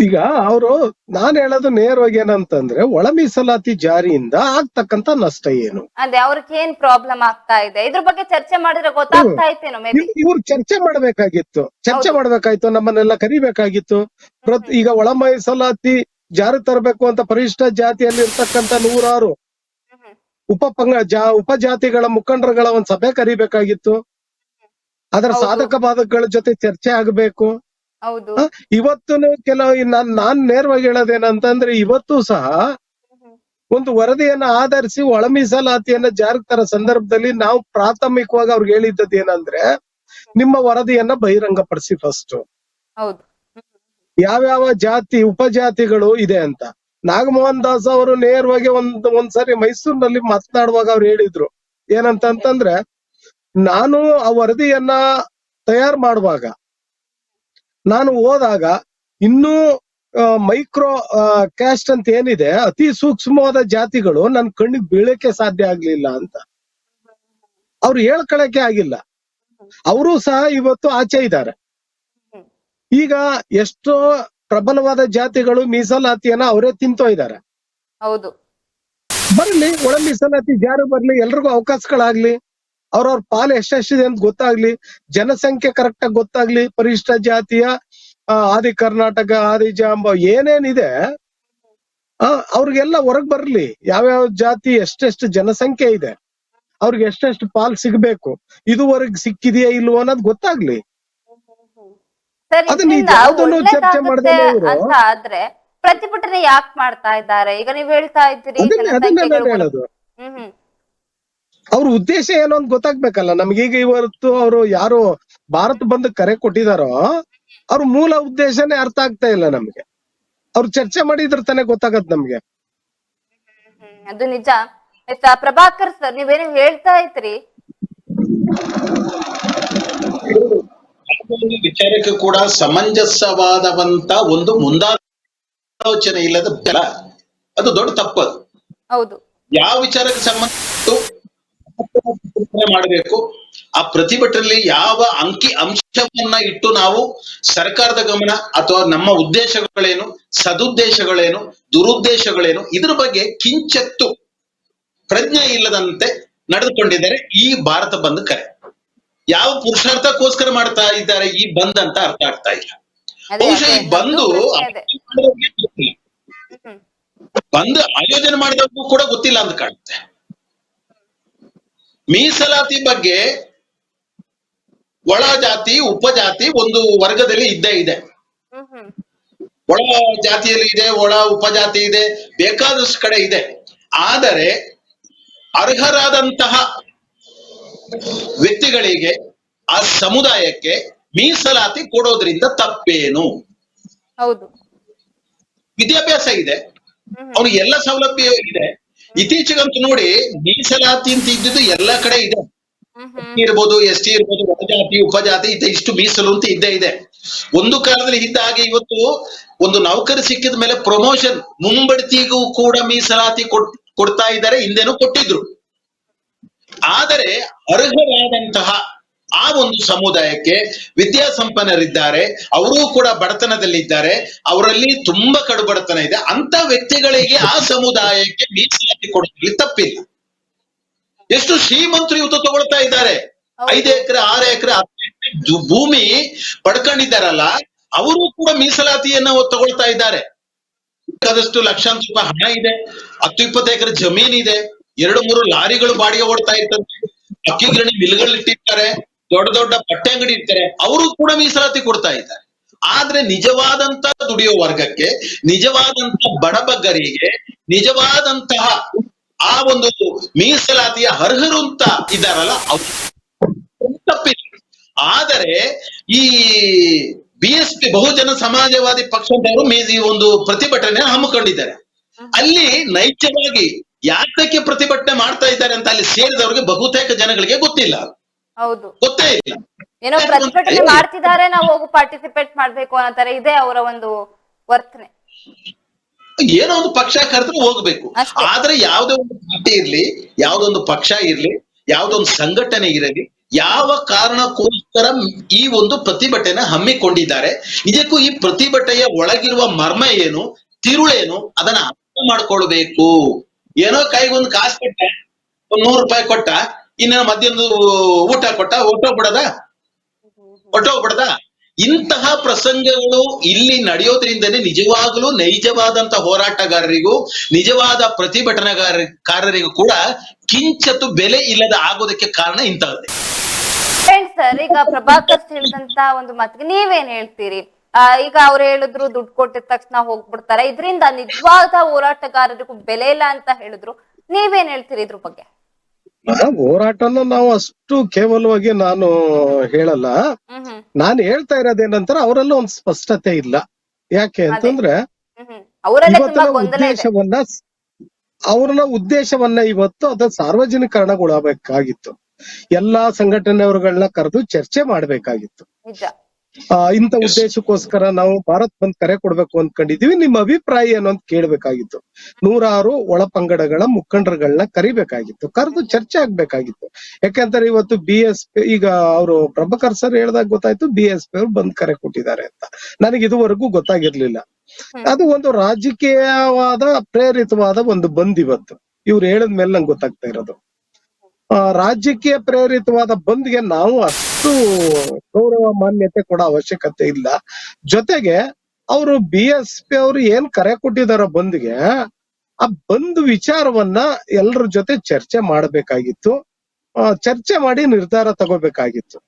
ಈಗ ಅವರು ನಾನ್ ಹೇಳೋದು ನೇರವಾಗಿ ಏನಂತಂದ್ರೆ ಒಳ ಮೀಸಲಾತಿ ಜಾರಿಯಿಂದ ಆಗ್ತಕ್ಕಂತ ನಷ್ಟ ಏನು? ಅದೇ ಅವ್ರಿಗೆ ಏನ್ ಪ್ರಾಬ್ಲಮ್ ಆಗ್ತಾ ಇದೆ? ಇದ್ರ ಬಗ್ಗೆ ಚರ್ಚೆ ಮಾಡಿದ್ರೆ ಗೊತ್ತಾಗ್ತಾ ಇತ್ತೇನೋ ಇವ್ರು ಚರ್ಚೆ ಮಾಡ್ಬೇಕಾಗಿತ್ತು. ಚರ್ಚೆ. ಮಾಡ್ಬೇಕಾಯ್ತು ನಮ್ಮನ್ನೆಲ್ಲ ಕರಿಬೇಕಾಗಿತ್ತು. ಪ್ರತ್- ಈಗ ಒಳ ಮೀಸಲಾತಿ ಜಾರಿ ತರಬೇಕು ಅಂತ ಪರಿಶಿಷ್ಟ ಜಾತಿಯಲ್ಲಿ ಇರ್ತಕ್ಕಂತ ನೂರಾರು ಉಪ ಪಂಗ ಜಾ ಉಪಜಾತಿಗಳ ಮುಖಂಡರುಗಳ ಒಂದ್ ಸಭೆ ಕರಿಬೇಕಾಗಿತ್ತು. ಅದರ ಸಾಧಕ ಬಾಧಕಗಳ ಜೊತೆ ಚರ್ಚೆ ಆಗ್ಬೇಕು. ಹೌದು. ಇವತ್ತು ಕೆಲವು ನಾನ್ ನಾನ್ ನೇರವಾಗಿ ಹೇಳೋದೇನಂತಂದ್ರೆ ಇವತ್ತು ಸಹ ಒಂದು ವರದಿಯನ್ನ ಆಧರಿಸಿ ಒಳ ಮೀಸಲಾತಿಯನ್ನ ಜಾರಿಗೆ ತರ ಸಂದರ್ಭದಲ್ಲಿ ನಾವು ಪ್ರಾಥಮಿಕವಾಗಿ ಅವ್ರಿಗೆ ಹೇಳಿದ್ದದ್ದು ಏನಂದ್ರೆ ನಿಮ್ಮ ವರದಿಯನ್ನ ಬಹಿರಂಗಪಡಿಸಿ ಫಸ್ಟ್ ಹೌದು. ಯಾವ್ಯಾವ ಜಾತಿ ಉಪಜಾತಿಗಳು ಇದೆ ಅಂತ. ನಾಗಮೋಹನ್ ದಾಸ್ ಅವರು ನೇರವಾಗಿ ಒಂದ್, ಒಂದ್ಸರಿ ಮೈಸೂರಿನಲ್ಲಿ ಮಾತನಾಡುವಾಗ ಅವ್ರು ಹೇಳಿದ್ರು. ಏನಂತಂತಂದ್ರೆ, ನಾನು ಆ ವರದಿಯನ್ನ ತಯಾರು ಮಾಡುವಾಗ, ನಾನು ಹೋದಾಗ ಇನ್ನೂ ಮೈಕ್ರೋ ಕ್ಯಾಸ್ಟ್ ಅಂತ ಏನಿದೆ, ಅತಿ ಸೂಕ್ಷ್ಮವಾದ ಜಾತಿಗಳು ನನ್ ಕಣ್ಣಿಗೆ ಬೀಳಕ್ಕೆ ಸಾಧ್ಯ ಆಗ್ಲಿಲ್ಲ ಅಂತ. ಅವ್ರು ಹೇಳ್ಕೊಳಕ್ಕೆ ಆಗಿಲ್ಲ. ಅವರು ಸಹ ಇವತ್ತು ಆಚೆ ಇದ್ದಾರೆ. ಈಗ ಎಷ್ಟೋ ಪ್ರಬಲವಾದ ಜಾತಿಗಳು ಮೀಸಲಾತಿಯನ್ನ ಅವರೇ ತಿಂತೋ ಇದ್ದಾರೆ. ಹೌದು. ಬರಲಿ ಒಳ ಮೀಸಲಾತಿ ಜಾರು ಬರ್ಲಿ ಎಲ್ರಿಗೂ ಅವಕಾಶಗಳಾಗ್ಲಿ ಅವ್ರವ್ರ ಪಾಲು ಎಷ್ಟೆಷ್ಟಿದೆ ಅಂತ ಗೊತ್ತಾಗ್ಲಿ ಜನಸಂಖ್ಯೆ ಕರೆಕ್ಟ್ ಆಗಿ ಗೊತ್ತಾಗ್ಲಿ ಪರಿಶಿಷ್ಟ ಜಾತಿಯ ಆದಿ ಕರ್ನಾಟಕ ಆದಿ ಜಾಂಬ ಏನೇನಿದೆ ಆ ಅವ್ರಿಗೆಲ್ಲ ಹೊರಗ್ ಬರ್ಲಿ ಯಾವ್ಯಾವ ಜಾತಿ ಎಷ್ಟೆಷ್ಟು ಜನಸಂಖ್ಯೆ ಇದೆ ಅವ್ರಿಗೆ ಎಷ್ಟೆಷ್ಟು ಪಾಲ್ ಸಿಗ್ಬೇಕು ಇದುವರೆಗೆ ಸಿಕ್ಕಿದೆಯಾ ಇಲ್ವೋ ಅನ್ನೋದು ಗೊತ್ತಾಗ್ಲಿ. ಸರ್ ಅದನ್ನ ಇದರಿಂದ ಚರ್ಚೆ ಒಳ್ಳೇದಾಗುತ್ತೆ ಮಾಡ್ದೇನೆ ಅಂತ ಆದ್ರೆ ಪ್ರತಿಭಟನೆ ಯಾಕೆ ಮಾಡ್ತಾ ಇದ್ದಾರೆ? ಈಗ ನೀವ್ ಹೇಳ್ತಾ ಇದ್ದೀರಿ ಹ್ಮ್ ಹ್ಮ್. ಅವ್ರ ಉದ್ದೇಶ ಏನು ಅಂತ ಗೊತ್ತಾಗ್ಬೇಕಲ್ಲ. ಈಗ ಇವತ್ತು ಅವರು ಯಾರು ಭಾರತ ಬಂದ್ ಕರೆ ಕೊಟ್ಟಿದಾರೋ ಅವ್ರ ಮೂಲ ಉದ್ದೇಶನೇ ಅರ್ಥ ಆಗ್ತಾ ಇಲ್ಲ ನಮ್ಗೆ. ಅವ್ರು ಚರ್ಚೆ ಮಾಡಿದ್ರ ತಾನೇ ಗೊತ್ತಾಗತ್ ನಮ್ಗೆ. ಅದು ನಿಜ. ಆಯ್ತಾ? ಪ್ರಭಾಕರ್ ಸರ್ ನೀವೇನು ಹೇಳ್ತಾ ಇದ್ರಿ? ವಿಚಾರಕ್ಕೂ ಕೂಡ ಸಮಂಜಸವಾದವಂತ ಒಂದು ಮುಂದಾಲೋಚನೆ ಇಲ್ಲದ ಬೆಲ ಅದು ದೊಡ್ಡ ತಪ್ಪದು ಹೌದು. ಯಾವ ವಿಚಾರಕ್ಕೆ ಸಂಬಂಧ ಮಾಡಬೇಕು. ಆ ಪ್ರತಿಭಟನೆಯಲ್ಲಿ ಯಾವ ಅಂಕಿ ಅಂಶವನ್ನ ಇಟ್ಟು ನಾವು ಸರ್ಕಾರದ ಗಮನ ಅಥವಾ ನಮ್ಮ ಉದ್ದೇಶಗಳೇನು ಸದುದ್ದೇಶಗಳೇನು ದುರುದ್ದೇಶಗಳೇನು ಇದ್ರ ಬಗ್ಗೆ ಕಿಂಚತ್ತು ಪ್ರಜ್ಞೆ ಇಲ್ಲದಂತೆ ನಡೆದುಕೊಂಡಿದ್ದಾರೆ ಈ ಭಾರತ ಬಂದ್ ಕರೆ. ಯಾವ ಪುರುಷಾರ್ಥಕ್ಕೋಸ್ಕರ ಮಾಡ್ತಾ ಇದ್ದಾರೆ ಈ ಬಂದ್ ಅಂತ ಅರ್ಥ ಆಗ್ತಾ ಇಲ್ಲ. ಬಹುಶಃ ಈ ಬಂದು ಬಂದ್ ಆಯೋಜನೆ ಮಾಡಿದವ್ರಿಗೂ ಕೂಡ ಗೊತ್ತಿಲ್ಲ ಅಂತ ಕಾಣುತ್ತೆ. ಮೀಸಲಾತಿ ಬಗ್ಗೆ ಒಳ ಜಾತಿ ಉಪಜಾತಿ ಒಂದು ವರ್ಗದಲ್ಲಿ ಇದ್ದೇ ಇದೆ. ಒಳ ಜಾತಿಯಲ್ಲಿ ಇದೆ ಒಳ ಉಪಜಾತಿ ಇದೆ ಬೇಕಾದಷ್ಟು ಕಡೆ ಇದೆ. ಆದರೆ ಅರ್ಹರಾದಂತಹ ವ್ಯಕ್ತಿಗಳಿಗೆ ಆ ಸಮುದಾಯಕ್ಕೆ ಮೀಸಲಾತಿ ಕೊಡೋದ್ರಿಂದ ತಪ್ಪೇನು? ಹೌದು. ವಿದ್ಯಾಭ್ಯಾಸ ಇದೆ. ಅವ್ನಿಗೆ ಎಲ್ಲ ಸೌಲಭ್ಯ ಇದೆ. ಇತ್ತೀಚೆಗಂತೂ ನೋಡಿ ಮೀಸಲಾತಿ ಅಂತ ಇದ್ದಿದ್ದು ಎಲ್ಲ ಕಡೆ ಇದೆ. ಇರ್ಬೋದು ಎಸ್ ಟಿ ಇರ್ಬೋದು ಒಳಜಾತಿ ಉಪಜಾತಿ ಇದೆ ಇಷ್ಟು ಮೀಸಲು ಅಂತ ಇದ್ದೇ ಇದೆ. ಒಂದು ಕಾಲದಲ್ಲಿ ಇದ್ದ ಹಾಗೆ ಇವತ್ತು ಒಂದು ನೌಕರಿ ಸಿಕ್ಕಿದ ಮೇಲೆ ಪ್ರಮೋಷನ್ ಮುಂಬಡ್ತಿಗೂ ಕೂಡ ಮೀಸಲಾತಿ ಕೊಟ್ ಕೊಡ್ತಾ ಇದ್ದಾರೆ ಹಿಂದೆನೂ ಕೊಟ್ಟಿದ್ರು. ಆದರೆ ಅರ್ಹರಾದಂತಹ ಆ ಒಂದು ಸಮುದಾಯಕ್ಕೆ ವಿದ್ಯಾಸಂಪನ್ನರಿದ್ದಾರೆ ಅವರೂ ಕೂಡ ಬಡತನದಲ್ಲಿದ್ದಾರೆ ಅವರಲ್ಲಿ ತುಂಬಾ ಕಡು ಬಡತನ ಇದೆ. ಅಂತ ವ್ಯಕ್ತಿಗಳಿಗೆ ಆ ಸಮುದಾಯಕ್ಕೆ ಮೀಸಲಾತಿ ಕೊಡೋದ್ರಲ್ಲಿ ತಪ್ಪಿಲ್ಲ. ಎಷ್ಟು ಶ್ರೀಮಂತರು ಇವತ್ತು ತಗೊಳ್ತಾ ಇದ್ದಾರೆ. ಐದು ಎಕರೆ ಆರು ಎಕರೆ ಭೂಮಿ ಪಡ್ಕೊಂಡಿದ್ದಾರಲ್ಲ ಅವರು ಕೂಡ ಮೀಸಲಾತಿಯನ್ನ ತಗೊಳ್ತಾ ಇದ್ದಾರೆ. ಬೇಕಾದಷ್ಟು ಲಕ್ಷಾಂತರ ರೂಪಾಯಿ ಹಣ ಇದೆ ಹತ್ತು ಇಪ್ಪತ್ತು ಎಕರೆ ಜಮೀನ್ ಇದೆ ಎರಡು ಮೂರು ಲಾರಿಗಳು ಬಾಡಿಗೆ ಓಡ್ತಾ ಇರ್ತದೆ. ಅಕ್ಕಿ ಗಿರಣಿ ಮಿಲ್ಗಳು ಇಟ್ಟಿರ್ತಾರೆ, ದೊಡ್ಡ ದೊಡ್ಡ ಬಟ್ಟೆ ಅಂಗಡಿ ಇರ್ತಾರೆ. ಅವರು ಕೂಡ ಮೀಸಲಾತಿ ಕೊಡ್ತಾ ಇದ್ದಾರೆ. ಆದ್ರೆ ನಿಜವಾದಂತ ದುಡಿಯೋ ವರ್ಗಕ್ಕೆ, ನಿಜವಾದಂತ ಬಡಬಗ್ಗರಿಗೆ, ನಿಜವಾದಂತಹ ಆ ಒಂದು ಮೀಸಲಾತಿಯ ಅರ್ಹರು ಅಂತ ಇದ್ದಾರಲ್ಲ ಅವರು. ಆದರೆ ಈ B S P Bahujan Samajwadi ಪಕ್ಷದವರು ಈ ಒಂದು ಪ್ರತಿಭಟನೆ ಹಮ್ಮಿಕೊಂಡಿದ್ದಾರೆ. ಅಲ್ಲಿ ನೈಜವಾಗಿ ಯಾತಕ್ಕೆ ಪ್ರತಿಭಟನೆ ಮಾಡ್ತಾ ಇದ್ದಾರೆ ಅಂತ ಅಲ್ಲಿ ಸೇರಿದವರಿಗೆ ಬಹುತೇಕ ಜನಗಳಿಗೆ ಗೊತ್ತಿಲ್ಲ. ಹೌದು. ಗೊತ್ತೇ ಇಲ್ಲ. ಏನೋ ಪ್ರತಿಭಟನೆ ಮಾಡ್ತಿದ್ದಾರೆ ನಾವು ಹೋಗಿ ಪಾರ್ಟಿಸಿಪೇಟ್ ಮಾಡ್ಬೇಕು ಇದೆ ಅವರ ಒಂದು ವರ್ತನೆ. ಏನೋ ಒಂದು ಪಕ್ಷ ಕರೆದ್ರೆ ಹೋಗ್ಬೇಕು. ಆದ್ರೆ ಯಾವ್ದೇ ಒಂದು ಪಾರ್ಟಿ ಇರ್ಲಿ ಯಾವ್ದೊಂದು ಪಕ್ಷ ಇರ್ಲಿ ಯಾವ್ದೊಂದು ಸಂಘಟನೆ ಇರಲಿ ಯಾವ ಕಾರಣಕ್ಕೋಸ್ಕರ ಈ ಒಂದು ಪ್ರತಿಭಟನೆ ಹಮ್ಮಿಕೊಂಡಿದ್ದಾರೆ ಇದಕ್ಕೂ ಈ ಪ್ರತಿಭಟನೆಯ ಒಳಗಿರುವ ಮರ್ಮ ಏನು ತಿರುಳೇನು ಅದನ್ನ ಅರ್ಥ ಮಾಡ್ಕೊಳ್ಬೇಕು. ಏನೋ ಕೈಗೊಂದು ಕಾಸು ಕೊಟ್ಟೆ, ಒಂದ್ ನೂರು ರೂಪಾಯಿ ಕೊಟ್ಟ ಇನ್ನ ಮಧ್ಯಾಹ್ನದ ಊಟ ಕೊಟ್ಟ ಹೊಟ್ಟೋಗ್ಬಿಡದ ಹೊಟ್ಟೋಗ್ಬಿಡದ ಇಂತಹ ಪ್ರಸಂಗಗಳು ಇಲ್ಲಿ ನಡೆಯೋದ್ರಿಂದನೇ ನಿಜವಾಗಲೂ ನೈಜವಾದಂತ ಹೋರಾಟಗಾರರಿಗೂ, ನಿಜವಾದ ಪ್ರತಿಭಟನಾಕಾರರಿಗೂ ಕೂಡ ಕಿಂಚತ್ತು ಬೆಲೆ ಇಲ್ಲದ ಆಗೋದಕ್ಕೆ ಕಾರಣ ಇಂತಹದ್ದೇ. ಸರ್, ಈಗ ಪ್ರಭಾಕರ್ ಹೇಳಿದಂತ ಒಂದು ಮಾತಿಗೆ ನೀವೇನ್ ಹೇಳ್ತೀರಿ? ಈಗ ಅವ್ರು ಹೇಳಿದ್ರು ದುಡ್ಡು ಕೊಟ್ಟಿದ ತಕ್ಷಣ ಹೋಗ್ಬಿಡ್ತಾರೆ. ಇದರಿಂದ ನಿಜವಾದ ಹೋರಾಟಗಾರರಿಗೂ ಬೆಲೆ ಇಲ್ಲ ಅಂತ ಹೇಳಿದ್ರು. ನೀವೇನ್ ಹೇಳ್ತೀರಿ ಇದ್ರ ಬಗ್ಗೆ? ಹೋರಾಟನ ನಾವು ಅಷ್ಟು ಕೇವಲವಾಗಿ ನಾನು ಹೇಳಲ್ಲ. ನಾನು ಹೇಳ್ತಾ ಇರೋದೇನಂತಾರೆ ಅವರಲ್ಲೂ ಒಂದ್ ಸ್ಪಷ್ಟತೆ ಇಲ್ಲ. ಯಾಕೆ ಅಂತಂದ್ರೆ ಉದ್ದೇಶವನ್ನ ಅವ್ರನ್ನ ಉದ್ದೇಶವನ್ನ ಇವತ್ತು ಅದ ಸಾರ್ವಜನಿಕರಣಗೊಳ್ಳಬೇಕಾಗಿತ್ತು ಎಲ್ಲಾ ಸಂಘಟನೆಯವರುಗಳನ್ನ ಕರೆದು ಚರ್ಚೆ ಮಾಡ್ಬೇಕಾಗಿತ್ತು. ಇಂಥ ಉದ್ದೇಶಕ್ಕೋಸ್ಕರ ನಾವು ಭಾರತ್ ಬಂದ್ ಕರೆ ಕೊಡ್ಬೇಕು ಅಂದ್ಕೊಂಡಿದೀವಿ ನಿಮ್ಮ ಅಭಿಪ್ರಾಯ ಏನು ಅಂತ ಕೇಳ್ಬೇಕಾಗಿತ್ತು. ನೂರಾರು ಒಳಪಂಗಡಗಳ ಮುಖಂಡರುಗಳನ್ನ ಕರಿಬೇಕಾಗಿತ್ತು. ಕರೆದು ಚರ್ಚೆ ಆಗ್ಬೇಕಾಗಿತ್ತು. ಯಾಕಂದ್ರೆ ಇವತ್ತು ಬಿ ಎಸ್ ಪಿ ಈಗ ಅವರು ಪ್ರಭಾಕರ್ ಸರ್ ಹೇಳ್ದಾಗ ಗೊತ್ತಾಯ್ತು ಬಿ ಎಸ್ ಪಿ ಅವ್ರು ಬಂದ್ ಕರೆ ಕೊಟ್ಟಿದ್ದಾರೆ ಅಂತ. ನನಗೆ ಇದುವರೆಗೂ ಗೊತ್ತಾಗಿರ್ಲಿಲ್ಲ. ಅದು ಒಂದು ರಾಜಕೀಯವಾದ ಪ್ರೇರಿತವಾದ ಒಂದು ಬಂದ್ ಇವತ್ತು. ಇವ್ರು ಹೇಳದ್ಮೇಲೆ ನಂಗೆ ಗೊತ್ತಾಗ್ತಾ ಇರೋದು. ಆ, ರಾಜಕೀಯ ಪ್ರೇರಿತವಾದ ಬಂದ್ಗೆ ನಾವು ಅಷ್ಟು ಗೌರವ ಮಾನ್ಯತೆ ಕೊಡೋ ಅವಶ್ಯಕತೆ ಇಲ್ಲ. ಜೊತೆಗೆ ಅವರು ಬಿ ಎಸ್ ಪಿ ಅವರು ಏನ್ ಕರೆ ಕೊಟ್ಟಿದಾರ ಬಂದ್ಗೆ ಆ ಬಂದ್ ವಿಚಾರವನ್ನ ಎಲ್ರ ಜೊತೆ ಚರ್ಚೆ ಮಾಡಬೇಕಾಗಿತ್ತು. ಚರ್ಚೆ ಮಾಡಿ ನಿರ್ಧಾರ ತಗೋಬೇಕಾಗಿತ್ತು.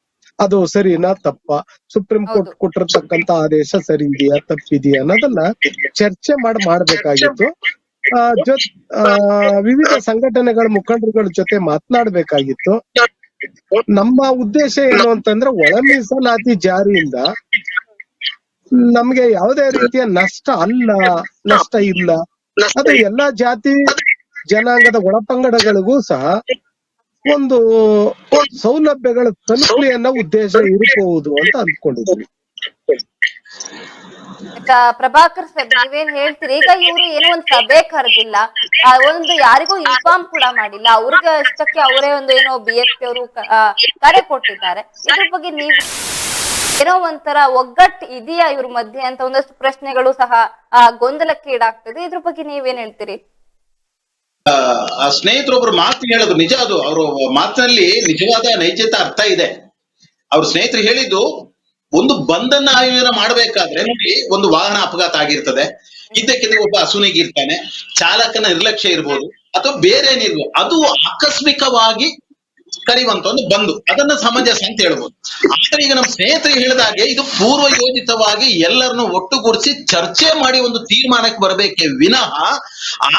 ಅದು ಸರಿನಾ ತಪ್ಪ? Supreme Court. ಕೊಟ್ಟಿರ್ತಕ್ಕಂತ ಆದೇಶ ಸರಿ ಇದೆಯಾ? ತಪ್ಪಿದೆಯಾ ಅನ್ನೋದನ್ನ ಚರ್ಚೆ ಮಾಡಿ ಮಾಡ್ಬೇಕಾಗಿತ್ತು. ಆ, ಜೊ ಆ, ವಿವಿಧ ಸಂಘಟನೆಗಳ ಮುಖಂಡರುಗಳ ಜೊತೆ ಮಾತನಾಡ್ಬೇಕಾಗಿತ್ತು. ನಮ್ಮ ಉದ್ದೇಶ ಏನು ಅಂತಂದ್ರೆ ಒಳ ಮೀಸಲಾತಿ ಜಾರಿಯಿಂದ ನಮ್ಗೆ ಯಾವುದೇ ರೀತಿಯ ನಷ್ಟ ಅಲ್ಲ, ನಷ್ಟ ಇಲ್ಲ. ಅದು ಎಲ್ಲಾ ಜಾತಿ ಜನಾಂಗದ ಒಳಪಂಗಡಗಳಿಗೂ ಸಹ ಒಂದು ಸೌಲಭ್ಯಗಳ ತಲುಪಲಿ ಅನ್ನೋ ಉದ್ದೇಶ ಇರಬಹುದು ಅಂತ ಅಂದ್ಕೊಂಡಿದ್ವಿ. ಈಗ ಪ್ರಭಾಕರ್ ನೀವೇನ್ ಹೇಳ್ತೀರಿ? ಈಗ ಇವ್ರು ಏನೋ ಒಂದ್ ಸಭೆ ಕರೆದಿಲ್ಲ. ಒಂದು ಯಾರಿಗೂ ಇನ್ಫಾರ್ಮ್ ಕೂಡ ಮಾಡಿಲ್ಲ. ಅವ್ರಿಗೆ ಅಷ್ಟಕ್ಕೆ ಅವರೇ ಒಂದು ಏನೋ ಬಿ ಎಸ್ ಪಿ ಅವರು ಕರೆ ಕೊಟ್ಟಿದ್ದಾರೆ. ಇದ್ರ ಬಗ್ಗೆ ನೀವು ಏನೋ ಒಂಥರ ಒಗ್ಗಟ್ಟು ಇದೆಯಾ ಇವ್ರ ಮಧ್ಯೆ ಅಂತ ಒಂದಷ್ಟು ಪ್ರಶ್ನೆಗಳು ಸಹ ಗೊಂದಲಕ್ಕೆ ಈಡಾಗ್ತದೆ. ಇದ್ರ ಬಗ್ಗೆ ನೀವೇನ್ ಹೇಳ್ತೀರಿ? ಆ ಸ್ನೇಹಿತರೊಬ್ರು ಮಾತು ಹೇಳೋದು ನಿಜ ಅದು. ಅವರು ಮಾತಿನಲ್ಲಿ ನಿಜವಾದ ನೈಜತೆ ಅರ್ಥ ಇದೆ. ಅವ್ರ ಸ್ನೇಹಿತರು ಹೇಳಿದ್ದು ಒಂದು ಬಂಧನ ಆಯೋಜನ ಮಾಡಬೇಕಾದ್ರೆ ನೋಡಿ ಒಂದು ವಾಹನ ಅಪಘಾತ ಆಗಿರ್ತದೆ. ಇದ್ದಕ್ಕಿದ್ದ ಒಬ್ಬ ಅಸುನಿಗಿರ್ತಾನೆ ಚಾಲಕನ ನಿರ್ಲಕ್ಷ್ಯ ಇರ್ಬೋದು ಅಥವಾ ಬೇರೆ ಏನಿರ್ಬೋದು. ಅದು ಆಕಸ್ಮಿಕವಾಗಿ ಕರೆಯುವಂತ ಒಂದು ಬಂದು. ಅದನ್ನ ಸಮಂಜಸ ಅಂತ ಹೇಳ್ಬೋದು. ಆದ್ರೆ ಈಗ ನಮ್ಮ ಹೇಳಿದ ಹೇಳಿದಾಗೆ ಇದು ಪೂರ್ವ ಯೋಜಿತವಾಗಿ ಎಲ್ಲರನ್ನು ಒಟ್ಟುಗೂಡಿಸಿ ಚರ್ಚೆ ಮಾಡಿ ಒಂದು ತೀರ್ಮಾನಕ್ಕೆ ಬರಬೇಕೆ ವಿನಃ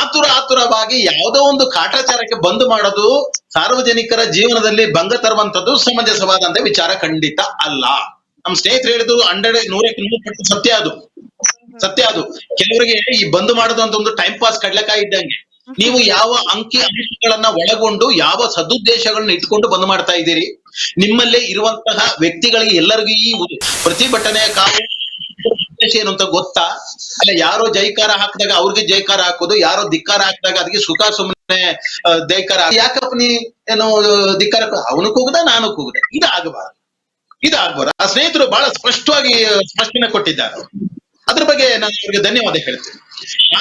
ಆತುರ ಆತುರವಾಗಿ ಯಾವುದೋ ಒಂದು ಕಾಟಾಚಾರಕ್ಕೆ ಬಂದ್ ಮಾಡೋದು ಸಾರ್ವಜನಿಕರ ಜೀವನದಲ್ಲಿ ಭಂಗ ತರುವಂತದ್ದು ಸಮಂಜಸವಾದಂತ ವಿಚಾರ ಖಂಡಿತ ಅಲ್ಲ. ನಮ್ಮ ಸ್ನೇಹಿತರು ಹೇಳಿದ್ರು ಹಂಡ್ರೆಡ್ ನೂರಕ್ಕೆ ನೂರು ಪಟ್ಟು ಸತ್ಯ ಅದು. ಸತ್ಯ ಅದು. ಕೆಲವರಿಗೆ ಈ ಬಂದ್ ಮಾಡೋದು ಒಂದು ಟೈಮ್ ಪಾಸ್ ಕಡ್ಲೆಕಾಯಿ ಇದ್ದಂಗೆ. ನೀವು ಯಾವ ಅಂಕಿ ಅಂಶಗಳನ್ನ ಒಳಗೊಂಡು ಯಾವ ಸದುದ್ದೇಶಗಳನ್ನ ಇಟ್ಕೊಂಡು ಬಂದ್ ಮಾಡ್ತಾ ಇದ್ದೀರಿ? ನಿಮ್ಮಲ್ಲೇ ಇರುವಂತಹ ವ್ಯಕ್ತಿಗಳಿಗೆ ಎಲ್ಲರಿಗೂ ಈ ಪ್ರತಿಭಟನೆಯ ಕಾವು ಉದ್ದೇಶ ಏನು ಅಂತ ಗೊತ್ತಾ? ಅಲ್ಲ, ಯಾರೋ ಜೈಕಾರ ಹಾಕಿದಾಗ ಅವ್ರಿಗೆ ಜೈಕಾರ ಹಾಕೋದು, ಯಾರೋ ಧಿಕ್ಕಾರ ಹಾಕಿದಾಗ ಅದಕ್ಕೆ ಸುಖ ಸುಮ್ಮನೆ ಜೈಕಾರ ಯಾಕಪ್ಪ ನೀ ಏನು ಧಿಕ್ಕಾರ ಅವನು ಕೂಗದ, ನಾನು ಕೂಗದೆ. ಇದಾಗಬಾರದು. ಇದಾಗಬಾರದು ಆ ಸ್ನೇಹಿತರು ಬಹಳ ಸ್ಪಷ್ಟವಾಗಿ, ಸ್ಪಷ್ಟನೆ ಕೊಟ್ಟಿದ್ದಾರೆ. ಅದ್ರ ಬಗ್ಗೆ ನಾನು ಅವ್ರಿಗೆ ಧನ್ಯವಾದ ಹೇಳ್ತೇನೆ.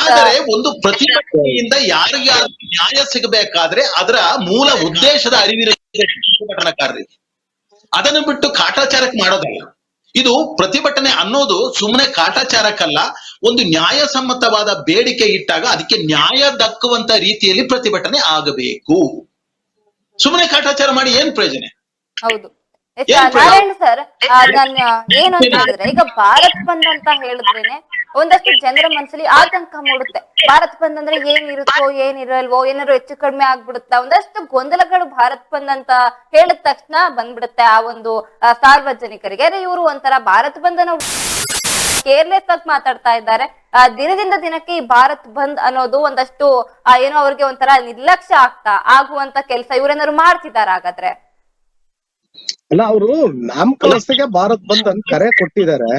ಆದರೆ ಒಂದು ಪ್ರತಿಭಟನೆಯಿಂದ ಯಾರಿಗೆ ನ್ಯಾಯ ಸಿಗಬೇಕಾದ್ರೆ ಅದರ ಮೂಲ ಉದ್ದೇಶದ ಅರಿವಿರುತ್ತೆ ಪ್ರತಿಭಟನಾಕಾರರಿಗೆ ಅದನ್ನು ಬಿಟ್ಟು ಕಾಟಾಚಾರಕ್ಕೆ ಮಾಡೋದಲ್ಲ. ಇದು ಪ್ರತಿಭಟನೆ ಅನ್ನೋದು ಸುಮ್ಮನೆ ಕಾಟಾಚಾರಕ್ಕಲ್ಲ, ಒಂದು ನ್ಯಾಯಸಮ್ಮತವಾದ ಬೇಡಿಕೆ ಇಟ್ಟಾಗ ಅದಕ್ಕೆ ನ್ಯಾಯ ದಕ್ಕುವಂತ ರೀತಿಯಲ್ಲಿ ಪ್ರತಿಭಟನೆ ಆಗಬೇಕು. ಸುಮ್ಮನೆ ಕಾಟಾಚಾರ ಮಾಡಿ ಏನ್ ಪ್ರಯೋಜನ? ಹೌದು? ನಾರಾಯಣ್ ಸರ್ ನಾನು ಏನು ಅಂತ ಹೇಳಿದ್ರೆ ಈಗ ಭಾರತ್ ಬಂದ್ ಅಂತ ಹೇಳಿದ್ರೇನೆ ಒಂದಷ್ಟು ಜನರ ಮನಸ್ಸಲ್ಲಿ ಆತಂಕ ಮೂಡುತ್ತೆ. ಭಾರತ್ ಬಂದ್ ಅಂದ್ರೆ ಏನ್ ಇರುತ್ತೋ ಏನ್ ಇರಲ್ವೋ ಏನಾದ್ರು ಹೆಚ್ಚು ಕಡಿಮೆ ಆಗ್ಬಿಡುತ್ತಾ ಒಂದಷ್ಟು ಗೊಂದಲಗಳು ಭಾರತ್ ಬಂದ್ ಅಂತ ಹೇಳಿದ ತಕ್ಷಣ ಬಂದ್ಬಿಡುತ್ತೆ ಆ ಒಂದು ಸಾರ್ವಜನಿಕರಿಗೆ. ಅರೆ ಇವರು ಒಂಥರ ಭಾರತ್ ಬಂದ್ ಅನ್ನೋ ಕೇರ್ಲೆಸ್ ಆಗಿ ಮಾತಾಡ್ತಾ ಇದ್ದಾರೆ. ಆ, ದಿನದಿಂದ ದಿನಕ್ಕೆ ಈ ಭಾರತ್ ಬಂದ್ ಅನ್ನೋದು ಒಂದಷ್ಟು ಏನೋ ಅವ್ರಿಗೆ ಒಂಥರ ನಿರ್ಲಕ್ಷ್ಯ ಆಗ್ತಾ ಆಗುವಂತ ಕೆಲಸ ಇವ್ರೇನಾದ್ರು ಮಾಡ್ತಿದಾರ ಹಾಗಾದ್ರೆ. ಅಲ್ಲ ಅವರು ನಾಮಕಲಸ್ತಿಗೆ ಭಾರತ್ ಬಂದ್ ಅಂತ ಕರೆ ಕೊಟ್ಟಿದ್ದಾರೆ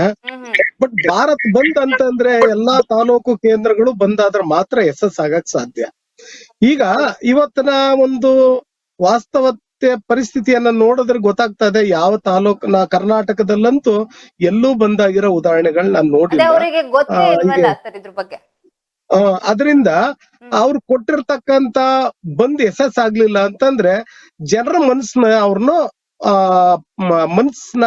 ಬಟ್ ಭಾರತ್ ಬಂದ್ ಅಂತಂದ್ರೆ ಎಲ್ಲಾ ತಾಲೂಕು ಕೇಂದ್ರಗಳು ಬಂದಾದ್ರೆ ಮಾತ್ರ ಯಶಸ್ ಆಗಕ್ ಸಾಧ್ಯ. ಈಗ ಇವತ್ತಿನ ಒಂದು ವಾಸ್ತವತೆ ಪರಿಸ್ಥಿತಿಯನ್ನ ನೋಡಿದ್ರೆ ಗೊತ್ತಾಗ್ತಾ ಇದೆ ಯಾವ ತಾಲೂಕ್ ನಾ ಕರ್ನಾಟಕದಲ್ಲಂತೂ ಎಲ್ಲೂ ಬಂದಾಗಿರೋ ಉದಾಹರಣೆಗಳು ನಾನು ನೋಡಿಲ್ಲ. ಅದರಿಂದ ಅವ್ರು ಕೊಟ್ಟಿರ್ತಕ್ಕಂತ ಬಂದ್ ಯಶಸ್ ಆಗ್ಲಿಲ್ಲ ಅಂತಂದ್ರೆ ಜನರ ಮನಸ್ಸನ್ನ ಅವ್ರನ್ನ ಆ ಮ- ಮನಸ್ಸನ್ನ